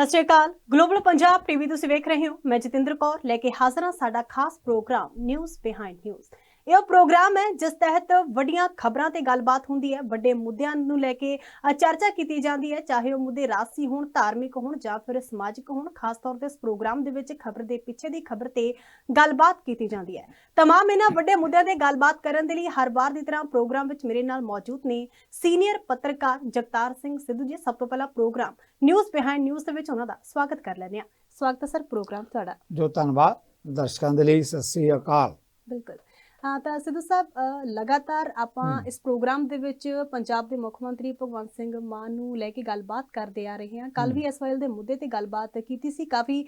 ਸਤਿ ਸ਼੍ਰੀ ਅਕਾਲ। ਗਲੋਬਲ ਪੰਜਾਬ ਟੀਵੀ ਤੁਸੀਂ ਵੇਖ ਰਹੇ ਹੋ। ਮੈਂ ਜਤਿੰਦਰ ਕੌਰ। ਲੈ ਕੇ ਹਾਜ਼ਰ ਹਾਂ ਸਾਡਾ ਖਾਸ ਪ੍ਰੋਗਰਾਮ ਨਿਊਜ਼ ਬਿਹਾਈਂਡ ਨਿਊਜ਼ ਇਹ ਉਹ ਪ੍ਰੋਗਰਾਮ ਹੈ ਜਿਸ ਤਹਿਤ ਵੱਡੀਆਂ ਖਬਰਾਂ ਤੇ ਗੱਲਬਾਤ ਹੁੰਦੀ ਹੈ ਵੱਡੇ ਮੁੱਦਿਆਂ ਨੂੰ ਲੈ ਕੇ ਚਰਚਾ ਕੀਤੀ ਜਾਂਦੀ ਹੈ ਚਾਹੇ ਉਹ ਮੁੱਦੇ ਰਾਜਸੀ ਹੋਣ ਧਾਰਮਿਕ ਹੋਣ ਜਾਂ ਫਿਰ ਸਮਾਜਿਕ ਹੋਣ ਖਾਸ ਤੌਰ ਤੇ ਇਸ ਪ੍ਰੋਗਰਾਮ ਦੇ ਵਿੱਚ ਖਬਰ ਦੇ ਪਿੱਛੇ ਦੀ ਖਬਰ ਤੇ ਗੱਲਬਾਤ ਕੀਤੀ ਜਾਂਦੀ ਹੈ। ਤਮਾਮ ਇਹਨਾਂ ਵੱਡੇ ਮੁੱਦਿਆਂ ਤੇ ਗੱਲਬਾਤ ਕਰਨ ਦੇ ਲਈ ਹਰ ਵਾਰ ਦੀ ਤਰ੍ਹਾਂ ਪ੍ਰੋਗਰਾਮ ਵਿੱਚ ਮੇਰੇ ਨਾਲ ਮੌਜੂਦ ਨੇ ਸੀਨੀਅਰ ਪੱਤਰਕਾਰ ਜਗਤਾਰ ਸਿੰਘ ਸਿੱਧੂ ਜੀ। ਸਭ ਤੋਂ ਪਹਿਲਾਂ ਪ੍ਰੋਗਰਾਮ ਨਿਊਜ਼ ਬਿਹਾਈਂਡ ਨਿਊਜ਼ ਦੇ ਵਿੱਚ ਉਹਨਾਂ ਦਾ ਸਵਾਗਤ ਕਰ ਲੈਂਦੇ ਹਾਂ। ਸਵਾਗਤ ਹੈ ਸਰ ਪ੍ਰੋਗਰਾਮ ਤੁਹਾਡਾ। ਜੋ ਧੰਨਵਾਦ ਦਰਸ਼ਕਾਂ ਦੇ ਲਈ ਸਤਿ ਸ੍ਰੀ ਅਕਾਲ। ਬਿਲਕੁਲ। ਤਾਂ ਸਿੱਧੂ ਸਾਹਿਬ ਲਗਾਤਾਰ ਆਪਾਂ। ਇਸ ਪ੍ਰੋਗਰਾਮ ਦੇ ਵਿੱਚ ਪੰਜਾਬ ਦੇ ਮੁੱਖ ਮੰਤਰੀ ਭਗਵੰਤ ਸਿੰਘ ਮਾਨ ਨੂੰ ਲੈ ਕੇ ਗੱਲਬਾਤ ਕਰਦੇ ਆ ਰਹੇ ਹਾਂ। ਕੱਲ। ਵੀ ਐਸਵਾਈਐਲ ਦੇ ਮੁੱਦੇ ਤੇ ਗੱਲਬਾਤ ਕੀਤੀ ਸੀ। ਕਾਫੀ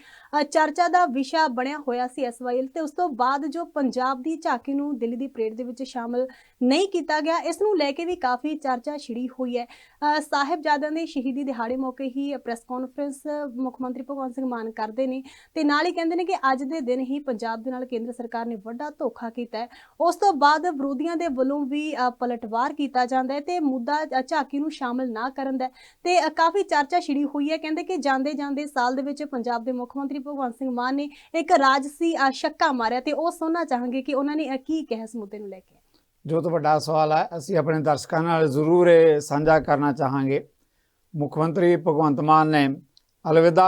ਚਰਚਾ ਦਾ ਵਿਸ਼ਾ ਬਣਿਆ ਹੋਇਆ ਸੀ ਐਸਵਾਈਐਲ ਤੇ। ਉਸ ਤੋਂ ਬਾਅਦ ਜੋ ਪੰਜਾਬ ਦੀ ਝਾਕੀ ਨੂੰ ਦਿੱਲੀ ਦੀ ਪਰੇਡ ਦੇ ਵਿੱਚ ਸ਼ਾਮਲ ਨਹੀਂ ਕੀਤਾ ਗਿਆ ਇਸ ਨੂੰ ਲੈ ਕੇ ਵੀ ਕਾਫੀ ਚਰਚਾ ਛਿੜੀ ਹੋਈ ਹੈ। ਸਾਹਿਬਜ਼ਾਦਿਆਂ ਦੇ ਸ਼ਹੀਦੀ ਦਿਹਾੜੇ ਮੌਕੇ ਹੀ ਪ੍ਰੈਸ ਕਾਨਫਰੰਸ ਮੁੱਖ ਮੰਤਰੀ ਭਗਵੰਤ ਸਿੰਘ ਮਾਨ ਕਰਦੇ ਨੇ ਤੇ ਨਾਲ ਹੀ ਕਹਿੰਦੇ ਨੇ ਕਿ ਅੱਜ ਦੇ ਦਿਨ ਹੀ ਪੰਜਾਬ ਦੇ ਨਾਲ ਕੇਂਦਰ ਸਰਕਾਰ ਨੇ ਵੱਡਾ ਧੋਖਾ ਕੀਤਾ ਹੈ। ਉਸ ਤੋਂ ਬਾਅਦ ਵਿਰੋਧੀਆਂ ਦੇ ਵੱਲੋਂ ਵੀ ਪਲਟਵਾਰ ਕੀਤਾ ਜਾਂਦਾ ਹੈ ਤੇ ਮੁੱਦਾ ਝਾਕੀ ਨੂੰ ਸ਼ਾਮਲ ਨਾ ਕਰਨ ਦਾ ਤੇ ਕਾਫੀ ਚਰਚਾ ਛਿੜੀ ਹੋਈ ਹੈ। ਕਹਿੰਦੇ ਕਿ ਜਾਂਦੇ ਜਾਂਦੇ ਸਾਲ ਦੇ ਵਿੱਚ ਪੰਜਾਬ ਦੇ ਮੁੱਖ ਮੰਤਰੀ ਭਗਵੰਤ ਸਿੰਘ ਮਾਨ ਨੇ ਇੱਕ ਰਾਜਸੀ ਅ, ਮਾਰਿਆ ਤੇ ਉਹ ਸੁਣਨਾ ਚਾਹਾਂਗੇ ਕਿ ਉਹਨਾਂ ਨੇ ਕੀ ਕਿਹਾ ਇਸ ਮੁੱਦੇ ਨੂੰ ਲੈ ਕੇ। ਜੋ ਤਾਂ ਵੱਡਾ ਸਵਾਲ ਹੈ ਅਸੀਂ ਆਪਣੇ ਦਰਸ਼ਕਾਂ ਨਾਲ ਜ਼ਰੂਰ ਇਹ ਸਾਂਝਾ ਕਰਨਾ ਚਾਹਾਂਗੇ। ਮੁੱਖ ਮੰਤਰੀ ਭਗਵੰਤ ਮਾਨ ਨੇ ਅਲਵਿਦਾ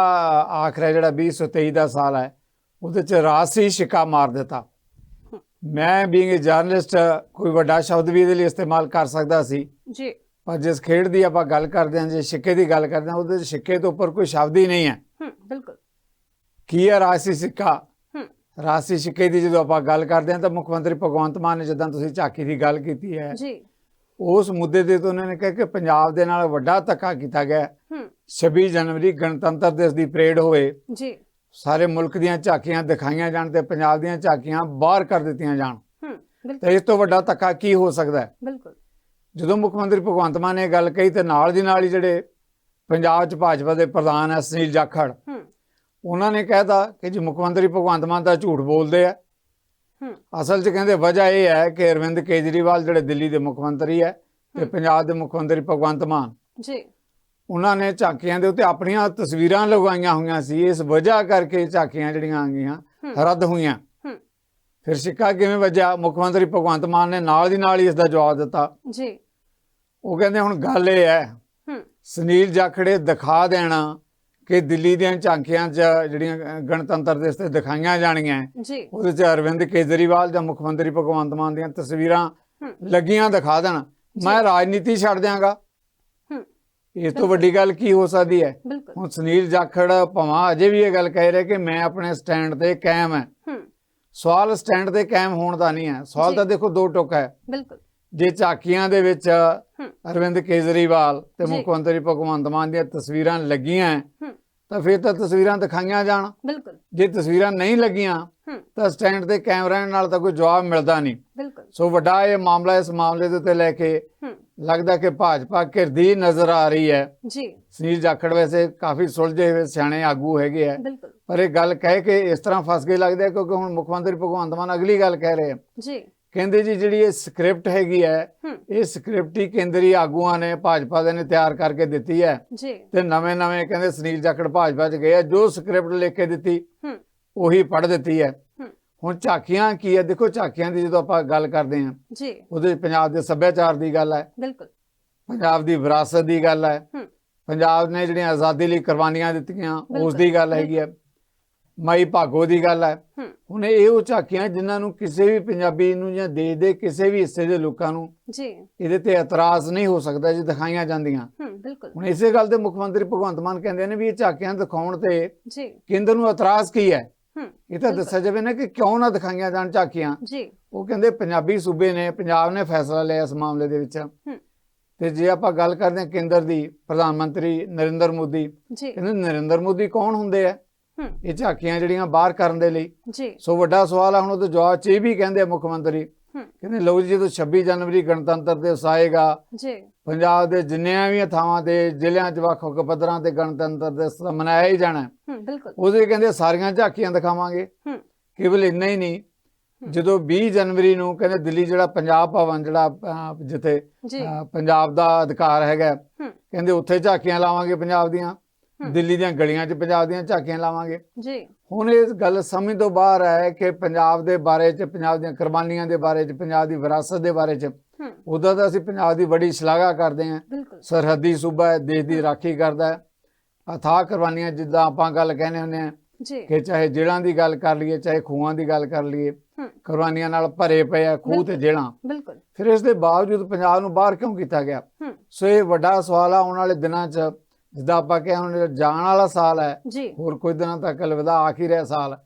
ਆਖਰ ਜਿਹੜਾ 2023 ਦਾ ਸਾਲ ਹੈ ਉਹਦੇ ਚ ਰਾਸੀ ਸ਼ਿਕਾ ਮਾਰ ਦਿੱਤਾ। ਮੈਂ ਬੀਇੰਗ ਅ ਜਰਨਲਿਸਟ ਕੋਈ ਵੱਡਾ ਸ਼ਬਦ ਵੀ ਇਹਦੇ ਲਈ ਇਸਤੇਮਾਲ ਕਰ ਸਕਦਾ ਸੀ। ਜੀ। ਪਰ ਜਿਸ ਖੇਡ ਦੀ ਆਪਾਂ ਗੱਲ ਕਰਦੇ ਹਾਂ ਜੇ ਸਿੱਕੇ ਦੀ ਗੱਲ ਕਰਦੇ ਹਾਂ ਉਹਦੇ ਸਿੱਕੇ ਤੋਂ ਉੱਪਰ ਕੋਈ ਸ਼ਬਦ ਹੀ ਨਹੀਂ ਹੈ। ਹੂੰ ਬਿਲਕੁਲ। ਕੀ ਹੈ ਰਾਸੀ ਸਿੱਕਾ? ਹੂੰ। ਰਾਸੀ ਸਿੱਕੇ ਦੀ ਜਦੋਂ ਆਪਾਂ ਗੱਲ ਕਰਦੇ ਹਾਂ ਤਾਂ ਮੁੱਖ ਮੰਤਰੀ ਭਗਵੰਤ ਮਾਨ ਨੇ ਜਦੋਂ ਤੁਸੀਂ ਝਾਕੀ ਦੀ ਗੱਲ ਕੀਤੀ ਹੈ ਜੀ। ਉਸ ਮੁੱਦੇ ਤੇ ਤਾਂ ਉਹਨਾਂ ਨੇ ਕਿਹਾ ਕਿ ਪੰਜਾਬ ਦੇ ਨਾਲ ਵੱਡਾ ਧੱਕਾ ਕੀਤਾ ਗਿਆ। ਹੂੰ। 26 ਜਨਵਰੀ ਗਣਤੰਤਰ ਦਿਵਸ ਦੀ ਪਰੇਡ ਹੋਵੇ। ਜੀ। ਸਾਰੇ ਮੁਲਕ ਦੀਆਂ ਝਾਕੀਆਂ ਦਿਖਾਈਆਂ ਜਾਣ ਤੇ ਪੰਜਾਬ ਦੀਆਂ ਝਾਕੀਆਂ ਬਾਹਰ ਕਰ ਦਿੱਤੀਆਂ ਜਾਣ। ਤੇ ਇਸ ਤੋਂ ਵੱਡਾ ਧੱਕਾ ਕੀ ਹੋ ਸਕਦਾ ਹੈ? ਬਿਲਕੁਲ। ਜਦੋਂ ਮੁੱਖ ਮੰਤਰੀ ਭਗਵੰਤ ਮਾਨ ਨੇ ਗੱਲ ਕਹੀ ਤੇ ਨਾਲ ਦੀ ਨਾਲ ਹੀ ਜਿਹੜੇ ਪੰਜਾਬ 'ਚ ਭਾਜਪਾ ਦੇ ਪ੍ਰਧਾਨ ਹੈ ਸੁਨੀਲ ਜਾਖੜ ਉਹਨਾਂ ਨੇ ਕਹਿਤਾ ਕਿ ਜੀ ਮੁੱਖ ਮੰਤਰੀ ਭਗਵੰਤ ਮਾਨ ਤਾਂ ਝੂਠ ਬੋਲਦੇ ਆ। ਅਸਲ 'ਚ ਕਹਿੰਦੇ ਵਜ੍ਹਾ ਇਹ ਹੈ ਕਿ ਅਰਵਿੰਦ ਕੇਜਰੀਵਾਲ ਜਿਹੜੇ ਦਿੱਲੀ ਦੇ ਮੁੱਖ ਮੰਤਰੀ ਹੈ ਤੇ। ਪੰਜਾਬ ਦੇ ਮੁੱਖ ਮੰਤਰੀ ਭਗਵੰਤ ਮਾਨ। ਜੀ। ਉਹਨਾਂ ਨੇ ਝਾਕੀਆਂ ਦੇ ਉੱਤੇ ਆਪਣੀਆਂ ਤਸਵੀਰਾਂ ਲਗਵਾਈਆਂ ਹੋਈਆਂ ਸੀ। ਇਸ ਵਜ੍ਹਾ ਕਰਕੇ ਝਾਕੀਆਂ ਜਿਹੜੀਆਂ ਆ ਗਈਆਂ ਰੱਦ ਹੋਈਆਂ। ਫਿਰ ਸਿੱਕਾ ਕਿਵੇਂ ਵੱਜਿਆ? ਮੁੱਖ ਮੰਤਰੀ ਭਗਵੰਤ ਮਾਨ ਨੇ ਨਾਲ ਦੀ ਨਾਲ ਹੀ ਇਸ ਦਾ ਜਵਾਬ ਦਿੱਤਾ। ਜੀ। ਉਹ ਕਹਿੰਦੇ ਹੁਣ ਗੱਲ ਇਹ ਹੈ ਸੁਨੀਲ ਜਾਖੜੇ ਦਿਖਾ ਦੇਣਾ ਕਿ ਦਿੱਲੀ ਦੀਆਂ ਝਾਕੀਆਂ 'ਚ ਜਿਹੜੀਆਂ ਗਣਤੰਤਰ ਦਿਵਸ ਤੇ ਦਿਖਾਈਆਂ ਜਾਣੀਆਂ ਜੀ। ਉਹਦੇ 'ਚ ਅਰਵਿੰਦ ਕੇਜਰੀਵਾਲ ਜਾਂ ਮੁੱਖ ਮੰਤਰੀ ਭਗਵੰਤ ਮਾਨ ਦੀਆਂ ਤਸਵੀਰਾਂ ਲੱਗੀਆਂ ਦਿਖਾ ਦੇਣ। ਮੈਂ ਰਾਜਨੀਤੀ ਛੱਡ ਦਿਆਂਗਾ। ਇਸ ਤੋਂ ਵੱਡੀ ਗੱਲ ਕੀ ਹੋ ਸਕਦੀ ਹੈ? ਬਿਲਕੁਲ। ਹੁਣ ਸੁਨੀਲ ਜਾਖੜ ਭਵਾਂ ਅਜੇ ਵੀ ਇਹ ਗੱਲ ਕਹਿ ਰਿਹਾ ਕਿ ਮੈਂ ਆਪਣੇ ਸਟੈਂਡ ਤੇ ਕਾਇਮ ਹੈ। ਸਵਾਲ ਸਟੈਂਡ ਤੇ ਕਾਇਮ ਹੋਣ ਦਾ ਨਹੀਂ ਹੈ। ਸਵਾਲ। ਤਾਂ ਦੇਖੋ ਦੋ ਟੁਕ ਹੈ। ਬਿਲਕੁਲ। ਜੇ ਝਾਕੀਆਂ ਦੇ ਵਿੱਚ ਅਰਵਿੰਦ ਕੇਜਰੀਵਾਲ ਤੇ। ਮੁੱਖ ਮੰਤਰੀ ਭਗਵੰਤ ਮਾਨ ਦੀਆਂ ਤਸਵੀਰਾਂ ਲੱਗੀਆਂ ਤਾਂ ਫਿਰ ਤਾਂ ਤਸਵੀਰਾਂ ਦਿਖਾਈਆਂ ਜਾਣ। ਬਿਲਕੁਲ। ਜੇ ਤਸਵੀਰਾਂ ਨਹੀਂ ਲੱਗੀਆਂ ਤਾਂ ਸਟੈਂਡ ਤੇ ਕਾਇਮ ਰਹਿਣ ਨਾਲ ਤਾਂ ਕੋਈ ਜਵਾਬ ਮਿਲਦਾ ਨਹੀਂ। ਬਿਲਕੁਲ। ਸੋ ਵੱਡਾ ਇਹ ਮਾਮਲਾ ਇਸ ਮਾਮਲੇ ਦੇ ਉੱਤੇ ਲੈ ਕੇ ਲੱਗਦਾ ਕਿ ਭਾਜਪਾ ਘਿਰਦੀ ਨਜ਼ਰ ਆ ਰਹੀ ਹੈ। ਜੀ। ਸੁਨੀਲ ਜਾਖੜ ਵੈਸੇ ਕਾਫੀ ਸੁਲਝੇ ਹੋਏ ਸਿਆਣੇ ਆਗੂ ਹੈਗੇ ਆ। ਬਿਲਕੁਲ। ਪਰ ਇਹ ਗੱਲ ਕਹਿ ਕੇ ਇਸ ਤਰ੍ਹਾਂ ਫਸ ਗਏ ਲੱਗਦਾ ਕਿਉਂਕਿ ਹੁਣ ਮੁੱਖ ਮੰਤਰੀ ਭਗਵੰਤ ਮਾਨ ਅਗਲੀ ਗੱਲ ਕਹਿ ਰਹੇ ਆ। ਜੀ। ਕਹਿੰਦੇ ਜੀ ਜਿਹੜੀ ਇਹ ਸਕ੍ਰਿਪਟ ਹੈਗੀ ਹੈ ਇਹ ਸਕ੍ਰਿਪਟ ਹੀ ਕੇਂਦਰੀ ਆਗੂਆਂ ਨੇ ਭਾਜਪਾ ਦੇ ਨੇ ਤਿਆਰ ਕਰਕੇ ਦਿੱਤੀ ਹੈ। ਜੀ। ਤੇ ਨਵੇਂ ਨਵੇਂ ਕਹਿੰਦੇ ਸੁਨੀਲ ਜਾਖੜ ਭਾਜਪਾ 'ਚ ਗਏ ਆ ਜੋ ਸਕ੍ਰਿਪਟ ਲਿਖ ਕੇ ਦਿੱਤੀ ਉਹੀ ਪੜ੍ਹ ਦਿੱਤੀ ਹੂੰ। ਹੁਣ ਝਾਕੀਆਂ ਕੀ ਹੈ ਦੇਖੋ ਝਾਕੀਆਂ ਦੀ ਜਦੋਂ ਆਪਾਂ ਗੱਲ ਕਰਦੇ ਹਾਂ ਜੀ। ਉਹਦੇ 'ਚ ਪੰਜਾਬ ਦੇ ਸੱਭਿਆਚਾਰ ਦੀ ਗੱਲ ਹੈ। ਬਿਲਕੁਲ। ਪੰਜਾਬ ਦੀ ਵਿਰਾਸਤ ਦੀ ਗੱਲ ਹੈ। ਪੰਜਾਬ ਨੇ ਜਿਹੜੀਆਂ ਆਜ਼ਾਦੀ ਲਈ ਕੁਰਬਾਨੀਆਂ ਦਿੱਤੀਆਂ ਉਸ ਦੀ ਗੱਲ ਹੈਗੀ ਹੈ। ਮਾਈ ਭਾਗੋ ਦੀ ਗੱਲ ਹੈ। ਹੁਣ ਇਹ ਉਹ ਝਾਕੀਆਂ ਜਿਨ੍ਹਾਂ ਨੂੰ ਕਿਸੇ ਵੀ ਪੰਜਾਬੀ ਨੂੰ ਜਾਂ ਦੇਸ਼ ਦੇ ਕਿਸੇ ਵੀ ਹਿੱਸੇ ਦੇ ਲੋਕਾਂ ਨੂੰ ਜੀ। ਇਹਦੇ ਤੇ ਇਤਰਾਜ਼ ਨਹੀਂ ਹੋ ਸਕਦਾ ਜੇ ਦਿਖਾਈਆਂ ਜਾਂਦੀਆਂ। ਬਿਲਕੁਲ। ਹੁਣ ਇਸੇ ਗੱਲ ਤੇ ਮੁੱਖ ਮੰਤਰੀ ਭਗਵੰਤ ਮਾਨ ਕਹਿੰਦੇ ਨੇ ਵੀ ਇਹ ਝਾਕੀਆਂ ਦਿਖਾਉਣ ਤੇ ਜੀ। ਕੇਂਦਰ ਨੂੰ ਇਤਰਾਜ਼ ਕੀ ਹੂੰ? ਇਹ ਤਾਂ ਦੱਸਿਆ ਜਾਵੇ ਨਾ ਕਿ ਕਿਉਂ ਨਾ ਦਿਖਾਈਆਂ ਜਾਣ ਝਾਕੀਆਂ। ਜੀ। ਉਹ ਕਹਿੰਦੇ ਪੰਜਾਬੀ ਸੂਬੇ ਨੇ ਪੰਜਾਬ ਨੇ ਫੈਸਲਾ ਲਿਆ ਇਸ ਮਾਮਲੇ ਦੇ ਵਿੱਚ। ਤੇ ਜੇ ਆਪਾਂ ਗੱਲ ਕਰਦੇ ਹਾਂ ਕੇਂਦਰ ਦੀ ਪ੍ਰਧਾਨ ਮੰਤਰੀ ਨਰਿੰਦਰ ਮੋਦੀ ਜੀ। ਕਹਿੰਦੇ ਨਰਿੰਦਰ ਮੋਦੀ ਕੌਣ ਹੁੰਦੇ ਆ? ਹੂੰ। ਇਹ ਝਾਕੀਆਂ ਜਿਹੜੀਆਂ ਬਾਹਰ ਕਰਨ ਦੇ ਲਈ। ਜੀ। ਸੋ ਵੱਡਾ ਸਵਾਲ ਆ ਹੁਣ ਉਹਦੇ ਜਵਾਬ ਚ ਇਹ ਵੀ ਕਹਿੰਦੇ ਮੁੱਖ ਮੰਤਰੀ ਕਹਿੰਦੇ ਲਓ ਜੀ ਜਦੋਂ 26 ਜਨਵਰੀ ਗਣਤੰਤਰ ਦਿਵਸ ਆਏਗਾ ਜੀ। ਪੰਜਾਬ ਦੇ ਜਿੰਨੀਆਂ ਵੀ ਥਾਵਾਂ ਤੇ ਜ਼ਿਲ੍ਹਿਆਂ 'ਚ ਵੱਖ ਵੱਖ ਪੱਧਰਾਂ ਤੇ ਗਣਤੰਤਰ ਦਿਵਸ ਮਨਾਇਆ ਹੀ ਜਾਣਾ ਹੈ। ਬਿਲਕੁਲ। ਉਹਦੇ ਕਹਿੰਦੇ ਸਾਰੀਆਂ ਝਾਕੀਆਂ ਦਿਖਾਵਾਂਗੇ। ਹੂੰ। ਕੇਵਲ ਇੰਨਾ ਹੀ ਨਹੀਂ ਜਦੋਂ 20 ਜਨਵਰੀ ਨੂੰ ਕਹਿੰਦੇ ਦਿੱਲੀ ਜਿਹੜਾ ਪੰਜਾਬ ਭਵਨ ਜਿਹੜਾ ਜਿੱਥੇ ਪੰਜਾਬ ਦਾ ਅਧਿਕਾਰ ਹੈਗਾ ਕਹਿੰਦੇ ਉੱਥੇ ਝਾਕੀਆਂ ਲਾਵਾਂਗੇ ਪੰਜਾਬ ਦੀਆਂ। ਦਿੱਲੀ ਦੀਆਂ ਗਲੀਆਂ 'ਚ ਪੰਜਾਬ ਦੀਆਂ ਝਾਕੀਆਂ ਲਾਵਾਂਗੇ। ਜੀ। ਹੁਣ ਇਹ ਗੱਲ ਸਮਝ ਤੋਂ ਬਾਹਰ ਹੈ ਕਿ ਪੰਜਾਬ ਦੇ ਬਾਰੇ 'ਚ ਪੰਜਾਬ ਦੀਆਂ ਕੁਰਬਾਨੀਆਂ ਦੇ ਬਾਰੇ 'ਚ ਪੰਜਾਬ ਦੀ ਵਿਰਾਸਤ ਦੇ ਬਾਰੇ 'ਚ ਉਦੋਂ ਤਾਂ ਅਸੀਂ ਪੰਜਾਬ ਦੀ ਬੜੀ ਸ਼ਲਾਘਾ ਕਰਦੇ ਹਾਂ। ਸਰਹੱਦੀ ਸੂਬਾ ਹੈ ਦੇਸ਼ ਦੀ ਰਾਖੀ ਕਰਦਾ ਹੈ। ਅਥਾਹ ਕੁਰਬਾਨੀਆਂ ਜਿੱਦਾਂ ਆਪਾਂ ਗੱਲ ਕਹਿੰਦੇ ਹੁੰਦੇ ਜੀ। ਕਿ ਚਾਹੇ ਜੇਲ੍ਹਾਂ ਦੀ ਗੱਲ ਕਰ ਲਈਏ ਚਾਹੇ ਖੂਹਾਂ ਦੀ ਗੱਲ ਕਰ ਲਈਏ ਕੁਰਬਾਨੀਆਂ ਨਾਲ ਭਰੇ ਪਏ ਆ ਖੂਹ ਤੇ ਜੇਲ੍ਹਾਂ। ਬਿਲਕੁਲ। ਫਿਰ ਇਸ ਦੇ ਬਾਵਜੂਦ ਪੰਜਾਬ ਨੂੰ ਬਾਹਰ ਕਿਉਂ ਕੀਤਾ ਗਿਆ? ਸੋ ਇਹ ਵੱਡਾ ਸਵਾਲ ਆ ਆਉਣ ਵਾਲੇ ਦਿਨਾਂ 'ਚ। ਜਿੱਦਾਂ ਆਪਾਂ ਕਿਹਾ ਹੁਣ ਜਾਣ ਵਾਲਾ ਸਾਲ ਹੈ ਜੀ। ਹੋਰ ਕੁਝ ਦਿਨਾਂ ਤੱਕ ਅਲਵਿਦਾ ਆਖਿਰ ਹੈ ਸਾਲ।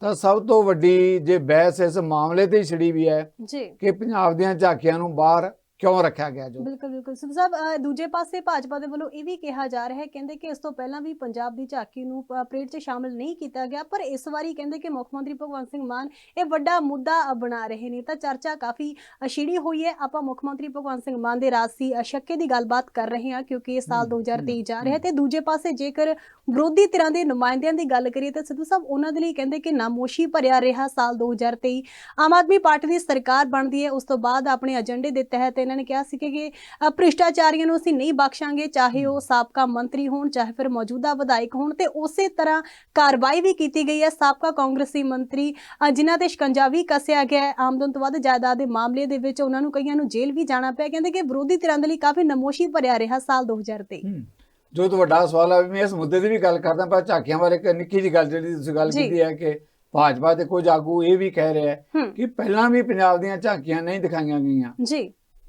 ਤਾਂ ਸਭ ਤੋਂ ਵੱਡੀ ਜੇ ਬਹਿਸ ਇਸ ਮਾਮਲੇ ਤੇ ਹੀ ਛਿੜੀ ਵੀ ਹੈ ਜੀ। ਕਿ ਪੰਜਾਬ ਦੀਆਂ ਝਾਕੀਆਂ ਨੂੰ ਬਾਹਰ ਕਿਉਂ ਰੱਖਿਆ ਗਿਆ ਜੋ? ਬਿਲਕੁਲ ਬਿਲਕੁਲ। ਸਿੱਧੂ ਸਾਹਿਬ ਦੂਜੇ ਪਾਸੇ ਭਾਜਪਾ ਦੇ ਵੱਲੋਂ ਇਹ ਵੀ ਕਿਹਾ ਜਾ ਰਿਹਾ ਹੈ ਕਹਿੰਦੇ ਕਿ ਇਸ ਤੋਂ ਪਹਿਲਾਂ ਵੀ ਪੰਜਾਬ ਦੀ ਝਾਕੀ ਨੂੰ ਪਰੇਡ 'ਚ ਸ਼ਾਮਲ ਨਹੀਂ ਕੀਤਾ ਗਿਆ ਪਰ ਇਸ ਵਾਰੀ ਕਹਿੰਦੇ ਕਿ ਮੁੱਖ ਮੰਤਰੀ ਭਗਵੰਤ ਸਿੰਘ ਮਾਨ ਇਹ ਵੱਡਾ ਮੁੱਦਾ ਬਣਾ ਰਹੇ ਨੇ। ਤਾਂ ਚਰਚਾ ਕਾਫੀ ਛਿੜੀ ਹੋਈ ਹੈ। ਆਪਾਂ ਮੁੱਖ ਮੰਤਰੀ ਭਗਵੰਤ ਸਿੰਘ ਮਾਨ ਦੇ ਰਾਜਸੀ ਅਸ਼ੱਕੇ ਦੀ ਗੱਲਬਾਤ ਕਰ ਰਹੇ ਹਾਂ ਕਿਉਂਕਿ ਇਹ ਸਾਲ ਹਮ, 2023 ਜਾ ਰਿਹਾ ਹੈ। ਤੇ ਦੂਜੇ ਪਾਸੇ ਜੇਕਰ ਵਿਰੋਧੀ ਧਿਰਾਂ ਦੇ ਨੁਮਾਇੰਦਿਆਂ ਦੀ ਗੱਲ ਕਰੀਏ ਤਾਂ ਸਿੱਧੂ ਸਾਹਿਬ ਉਹਨਾਂ ਦੇ ਲਈ ਕਹਿੰਦੇ ਕਿ ਨਾਮੋਸ਼ੀ ਭਰਿਆ ਰਿਹਾ ਸਾਲ 2023 ਆਮ ਆਦਮੀ ਪਾਰਟੀ ਦੀ ਸਰਕਾਰ ਬਣਦੀ ਹੈ ਉਸ ਤੋਂ ਬਾਅਦ ਆਪਣੇ ਏਜੰਡੇ ਦੇ ਤਹਿਤ ਇਹਨਾਂ ਨੇ ਕਿਹਾ ਸੀ ਕਿ ਭ੍ਰਿਸ਼ਟਾਚਾਰੀਆਂ ਨੂੰ ਅਸੀਂ ਨਹੀਂ ਬਖਸ਼ਾਂਗੇ ਚਾਹੇ ਉਹ ਸਾਬਕਾ ਮੰਤਰੀ ਹੋਣ ਚਾਹੇ ਫਿਰ ਮੌਜੂਦਾ ਵਿਧਾਇਕ ਹੋਣ ਤੇ ਉਸੇ ਤਰ੍ਹਾਂ ਕਾਰਵਾਈ ਵੀ ਕੀਤੀ ਗਈ ਹੈ ਸਾਬਕਾ ਕਾਂਗਰਸੀ ਮੰਤਰੀ ਜਿਨ੍ਹਾਂ ਤੇ ਸ਼ਿਕੰਜਾ ਵੀ ਕੱਸਿਆ ਗਿਆ ਹੈ। ਆਮਦਨ ਤੋਂ ਵੱਧ ਜਾਇਦਾਦ ਦੇ ਮਾਮਲੇ ਦੇ ਵਿੱਚ ਉਹਨਾਂ ਨੂੰ ਕਈਆਂ ਨੂੰ ਜੇਲ੍ਹ ਵੀ ਜਾਣਾ ਪਿਆ। ਕਹਿੰਦੇ ਕਿ ਵਿਰੋਧੀ ਧਿਰਾਂ ਦੇ ਲਈ ਕਾਫੀ ਨਮੋਸ਼ੀ ਭਰਿਆ ਰਿਹਾ ਸਾਲ 2023 ਹੂੰ। ਜੋ ਤਾਂ ਵੱਡਾ ਸਵਾਲ ਹੈ ਮੈਂ ਇਸ ਮੁੱਦੇ ਦੀ ਵੀ ਗੱਲ ਕਰਦਾ ਪਰ ਝਾਕੀਆਂ ਬਾਰੇ ਇੱਕ ਨਿੱਕੀ ਜਿਹੀ ਗੱਲ ਜਿਹੜੀ ਤੁਸੀਂ ਗੱਲ ਜੀ। ਕੀਤੀ ਹੈ ਕਿ ਭਾਜਪਾ ਦੇ ਕੁਝ ਆਗੂ ਇਹ ਵੀ ਕਹਿ ਰਿਹਾ ਕਿ ਪਹਿਲਾਂ ਵੀ ਪੰਜਾਬ ਦੀਆਂ ਝਾਕੀਆਂ ਨਹੀਂ ਦਿਖਾਈਆਂ ਗਈਆਂ। ਜੀ।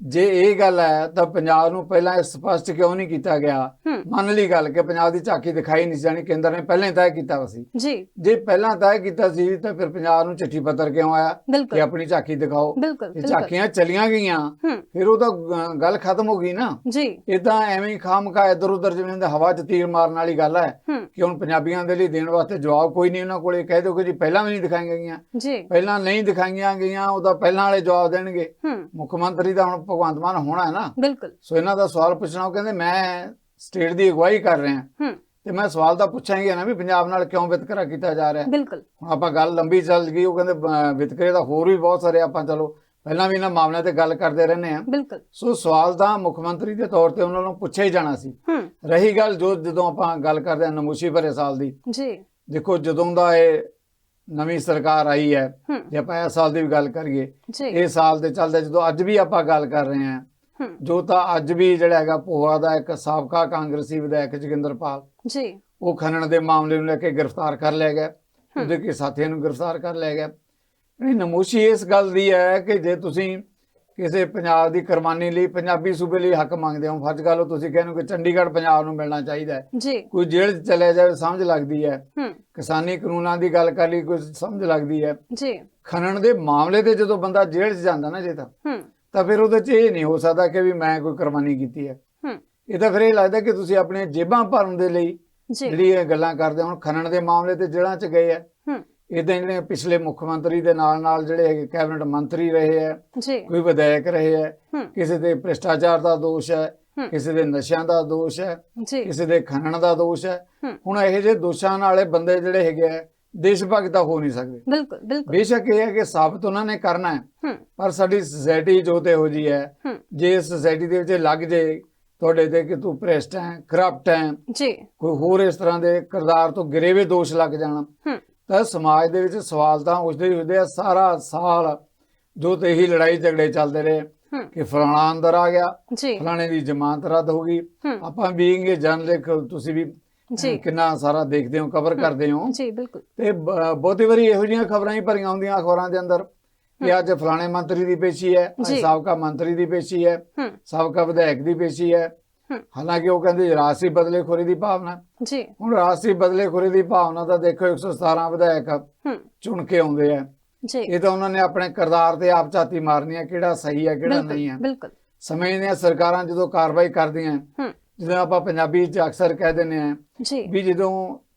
ਜੇ ਇਹ ਗੱਲ ਹੈ ਤਾਂ ਪੰਜਾਬ ਨੂੰ ਪਹਿਲਾਂ ਇਹ ਸਪਸ਼ਟ ਕਿਉਂ ਨਹੀਂ ਕੀਤਾ ਗਿਆ? ਮੰਨ ਲਈ ਗੱਲ ਕਿ ਪੰਜਾਬ ਦੀ ਝਾਕੀ ਦਿਖਾਈ ਨਹੀਂ ਜਾਣੀ ਕੇਂਦਰ ਨੇ ਪਹਿਲਾਂ ਤੈਅ ਕੀਤਾ ਸੀ। ਜੀ। ਜੇ ਪਹਿਲਾਂ ਤੈਅ ਕੀਤਾ ਸੀ ਤਾਂ ਫਿਰ ਪੰਜਾਬ ਨੂੰ ਚਿੱਠੀ ਪੱਤਰ ਕਿਉਂ ਆਇਆ? ਕਿ ਆਪਣੀ ਝਾਕੀ ਦਿਖਾਓ। ਇਹ ਝਾਕੀਆਂ ਚਲੀਆਂ ਗਈਆਂ। ਫਿਰ ਉਹ ਤਾਂ ਗੱਲ ਖਤਮ ਹੋ ਗਈ ਨਾ। ਜੀ। ਇਦਾਂ ਐਵੇਂ ਹੀ ਖਾਮਖਾ ਇੱਧਰ ਉੱਧਰ ਜਿਵੇਂ ਹਵਾ 'ਚ ਤੀਰ ਮਾਰਨ ਵਾਲੀ ਗੱਲ ਹੈ ਕਿ ਹੁਣ ਪੰਜਾਬੀਆਂ ਦੇ ਲਈ ਦੇਣ ਵਾਸਤੇ ਜਵਾਬ ਕੋਈ ਨਹੀਂ ਉਹਨਾਂ ਕੋਲੇ। ਕਹਿ ਦਿਓ ਕਿ ਜੀ ਪਹਿਲਾਂ ਵੀ ਨਹੀਂ ਦਿਖਾਈਆਂ ਗਈਆਂ। ਜੀ। ਪਹਿਲਾਂ ਨਹੀਂ ਦਿਖਾਈਆਂ ਗਈਆਂ ਉਹਦਾ ਪਹਿਲਾਂ ਵਾਲੇ ਜਵਾਬ ਦੇਣਗੇ। ਮੁੱਖ ਮੰਤਰੀ ਦਾ ਹੁਣ ਭਗਵੰਤ ਮਾਨ ਹੋਣਾ ਹੈ ਨਾ। ਬਿਲਕੁਲ। ਸੋ ਇਹਨਾਂ ਦਾ ਸਵਾਲ ਪੁੱਛਣਾ ਉਹ ਕਹਿੰਦੇ ਮੈਂ ਸਟੇਟ ਦੀ ਅਗਵਾਈ ਕਰ ਰਿਹਾ ਹੂੰ ਤੇ ਮੈਂ ਸਵਾਲ ਤਾਂ ਪੁੱਛਾਂਗੇ ਨਾ ਵੀ ਪੰਜਾਬ ਨਾਲ ਕਿਉਂ ਵਿਤਕਰਾ ਕੀਤਾ ਜਾ ਰਿਹਾ ਬਿਲਕੁਲ। ਹੁਣ ਆਪਾਂ ਗੱਲ ਲੰਬੀ ਚੱਲ ਗਈ ਉਹ ਕਹਿੰਦੇ ਵਿਤਕਰੇ ਦਾ ਹੋਰ ਵੀ ਬਹੁਤ ਸਾਰੇ ਆਪਾਂ ਚਲੋ ਪਹਿਲਾਂ ਵੀ ਇਹਨਾਂ ਮਾਮਲਿਆਂ ਤੇ ਗੱਲ ਕਰਦੇ ਰਹਿੰਦੇ ਆ ਬਿਲਕੁਲ। ਸੋ ਸਵਾਲ ਤਾਂ ਮੁੱਖ ਮੰਤਰੀ ਦੇ ਤੌਰ ਤੇ ਉਹਨਾਂ ਨੂੰ ਪੁੱਛਿਆ ਹੀ ਜਾਣਾ ਸੀ। ਰਹੀ ਗੱਲ ਜੋ ਜਦੋਂ ਆਪਾਂ ਗੱਲ ਕਰਦੇ ਹਾਂ ਨਮੂਸ਼ੀ ਭਰੇ ਸਾਲ ਦੀ। ਜੀ। ਦੇਖੋ ਜਦੋਂ ਦਾ ਇਹ ਨਵੀਂ ਸਰਕਾਰ ਆਈ ਹੈ ਜੇ ਆਪਾਂ ਇਸ ਸਾਲ ਦੀ ਵੀ ਗੱਲ ਕਰੀਏ ਇਹ ਸਾਲ ਦੇ ਚੱਲਦੇ ਜਦੋਂ ਅੱਜ ਵੀ ਆਪਾਂ ਗੱਲ ਕਰ ਰਹੇ ਹਾਂ ਜੋ ਤਾਂ ਅੱਜ ਵੀ ਜਿਹੜਾ ਹੈਗਾ ਭੋਆ ਦਾ ਇੱਕ ਸਾਬਕਾ ਕਾਂਗਰਸੀ ਵਿਧਾਇਕ ਜੋਗਿੰਦਰਪਾਲ ਜੀ। ਉਹ ਖਨਨ ਦੇ ਮਾਮਲੇ ਨੂੰ ਲੈ ਕੇ ਗ੍ਰਿਫਤਾਰ ਕਰ ਲਿਆ ਗਿਆ ਉਹਦੇ ਕੇ ਸਾਥੀਆਂ ਨੂੰ ਗ੍ਰਿਫਤਾਰ ਕਰ ਲਿਆ ਗਿਆ। ਇਹ ਨਮੋਸ਼ੀ ਇਸ ਗੱਲ ਦੀ ਹੈ ਕਿ ਜੇ ਤੁਸੀਂ ਕਿਸੇ ਪੰਜਾਬ ਦੀ ਕੁਰਬਾਨੀ ਲਈ ਪੰਜਾਬੀ ਸੂਬੇ ਲਈ ਹੱਕ ਮੰਗਦੇ ਹੋ। ਫਰਜ਼ ਗੱਲ ਤੁਸੀਂ ਕਹਿੰਦੇ ਹੋ ਕਿ ਚੰਡੀਗੜ੍ਹ ਪੰਜਾਬ ਨੂੰ ਮਿਲਣਾ ਚਾਹੀਦਾ ਹੈ। ਜੀ। ਕੋਈ ਜੇਲ੍ਹ 'ਚ ਚਲੇ ਜਾਵੇ ਸਮਝ ਲੱਗਦੀ ਹੈ। ਹੂੰ। ਕਿਸਾਨੀ ਕਾਨੂੰਨਾਂ ਦੀ ਗੱਲ ਕਰ ਲਈ ਕੋਈ ਸਮਝ ਲੱਗਦੀ ਹੈ। ਜੀ। ਖਨਨ ਦੇ ਮਾਮਲੇ ਤੇ ਜਦੋਂ ਬੰਦਾ ਜੇਲ੍ਹ 'ਚ ਜਾਂਦਾ ਨਾ ਜੇ ਤਾਂ ਹੂੰ। ਤਾਂ ਫਿਰ ਉਹਦੇ 'ਚ ਇਹ ਨਹੀਂ ਹੋ ਸਕਦਾ ਕਿ ਵੀ ਮੈਂ ਕੋਈ ਕੁਰਬਾਨੀ ਕੀਤੀ ਹੈ। ਹੂੰ। ਇਹ ਤਾਂ ਫਿਰ ਇਹ ਲੱਗਦਾ ਕਿ ਤੁਸੀਂ ਆਪਣੀਆਂ ਜੇਬਾਂ ਭਰਨ ਦੇ ਲਈ ਜਿਹੜੀ ਇਹ ਗੱਲਾਂ ਕਰਦੇ ਹੁਣ ਖਨਨ ਦੇ ਮਾਮਲੇ ਤੇ ਜੇਲ੍ਹਾਂ 'ਚ ਗਏ ਆ ਹੂੰ ਇਦਾਂ ਜਿਹੜੇ ਪਿਛਲੇ ਮੁੱਖ ਮੰਤਰੀ ਦੇ ਨਾਲ ਨਾਲ ਜਿਹੜੇ ਹੈਗੇ ਕੈਬਨਿਟ ਮੰਤਰੀ ਰਹੇ ਜੀ। ਕੋਈ ਵਿਧਾਇਕ ਰਹੇ ਹੂੰ। ਕਿਸੇ ਤੇ ਭ੍ਰਿਸ਼ਟਾਚਾਰ ਦਾ ਦੋਸ਼ ਹੈ ਹੂੰ। ਕਿਸੇ ਦੇ ਨਸ਼ਿਆਂ ਦਾ ਦੋਸ਼ ਹੈ ਕਿਸੇ ਦੇ ਖਨਨ ਦਾ ਦੋਸ਼ ਹੈ। ਹੂੰ। ਹੁਣ ਇਹੋ ਜਿਹੇ ਦੋਸ਼ਾਂ ਵਾਲੇ ਬੰਦੇ ਜਿਹੜੇ ਹੈਗੇ ਆ ਦੇਸ਼ ਭਗਤ ਤਾਂ ਹੋ ਨਹੀਂ ਸਕਦੇ। ਬਿਲਕੁਲ ਬਿਲਕੁਲ। ਬੇਸ਼ੱਕ ਇਹ ਹੈ ਕਿ ਸਾਬਤ ਉਹਨਾਂ ਨੇ ਕਰਨਾ ਹੈ ਹੂੰ। ਪਰ ਸਾਡੀ ਸੋਸਾਇਟੀ ਜੋ ਤੇ ਹੋ ਜੀ ਹੈ ਹੂੰ। ਜੇ ਸੋਸਾਇਟੀ ਦੇ ਵਿੱਚ ਲੱਗ ਜੇ ਤੁਹਾਡੇ ਤੇ ਕਿ ਤੂੰ ਭ੍ਰਿਸ਼ਟ ਹੈ ਕਰਪਟ ਹੈ ਜੀ। ਕੋਈ ਹੋਰ ਇਸ ਤਰ੍ਹਾਂ ਦੇ ਕਿਰਦਾਰ ਤੋਂ ਗਿਰੇਵੇ ਦੋਸ਼ ਲੱਗ ਜਾਣ ਹੂੰ। ਤਾਂ ਸਮਾਜ ਦੇ ਵਿੱਚ ਸਵਾਲ ਤਾਂ ਉਸਦੇ ਹੀ ਹੁੰਦੇ ਆ ਸਾਰਾ ਸਾਲ ਜੋ ਤੇ ਇਹੀ ਲੜਾਈ ਝਗੜੇ ਚੱਲਦੇ ਰਹੇ ਹੂੰ। ਕਿ ਫਲਾਣਾ ਅੰਦਰ ਆ ਗਿਆ ਫਲਾਣੇ ਦੀ ਜ਼ਮਾਨਤ ਰੱਦ ਹੋ ਗਈ। ਹੂੰ। ਆਪਾਂ ਬੀਇੰਗ ਜਰਨਲਿਸਟ ਤੁਸੀਂ ਵੀ ਕਿੰਨਾ ਸਾਰਾ ਦੇਖਦੇ ਹੋ ਕਵਰ ਕਰਦੇ ਹੋ। ਜੀ ਬਿਲਕੁਲ। ਤੇ ਬਹੁਤੀ ਵਾਰੀ ਇਹੋ ਜਿਹੀਆਂ ਖਬਰਾਂ ਹੀ ਭਰੀਆਂ ਹੁੰਦੀਆਂ ਅਖਬਾਰਾਂ ਦੇ ਅੰਦਰ ਕਿ ਅੱਜ ਫਲਾਣੇ ਮੰਤਰੀ ਦੀ ਪੇਸ਼ੀ ਹੈ। ਸਾਬਕਾ ਮੰਤਰੀ ਦੀ ਪੇਸ਼ੀ ਹੈ ਹੂੰ। ਸਾਬਕਾ ਵਿਧਾਇਕ ਦੀ ਪੇਸ਼ੀ ਹੈ ਹੂੰ। ਹਾਲਾਂਕਿ ਉਹ ਕਹਿੰਦੇ ਰਾਜਸੀ ਬਦਲੇਖੋਰੀ ਦੀ ਭਾਵਨਾ ਜੀ। ਹੁਣ ਰਾਜਸੀ ਬਦਲੇਖੋਰੀ ਦੀ ਭਾਵਨਾ ਤਾਂ ਦੇਖੋ 117 ਵਿਧਾਇਕ ਚੁਣ ਕੇ ਆਉਂਦੇ ਆ। ਜੀ। ਇਹ ਤਾਂ ਉਹਨਾਂ ਨੇ ਆਪਣੇ ਕਿਰਦਾਰ ਤੇ ਆਪ ਝਾਤੀ ਮਾਰਨੀ ਹੈ ਕਿਹੜਾ ਸਹੀ ਹੈ ਕਿਹੜਾ ਨਹੀਂ ਹੈ ਬਿਲਕੁਲ। ਸਮਝਦੇ ਆ ਸਰਕਾਰਾਂ ਜਦੋਂ ਕਾਰਵਾਈ ਕਰਦੀਆਂ ਜਿਵੇਂ ਆਪਾਂ ਪੰਜਾਬੀ ਚ ਅਕਸਰ ਕਹਿ ਦਿੰਦੇ ਆ ਜੀ। ਵੀ ਜਦੋਂ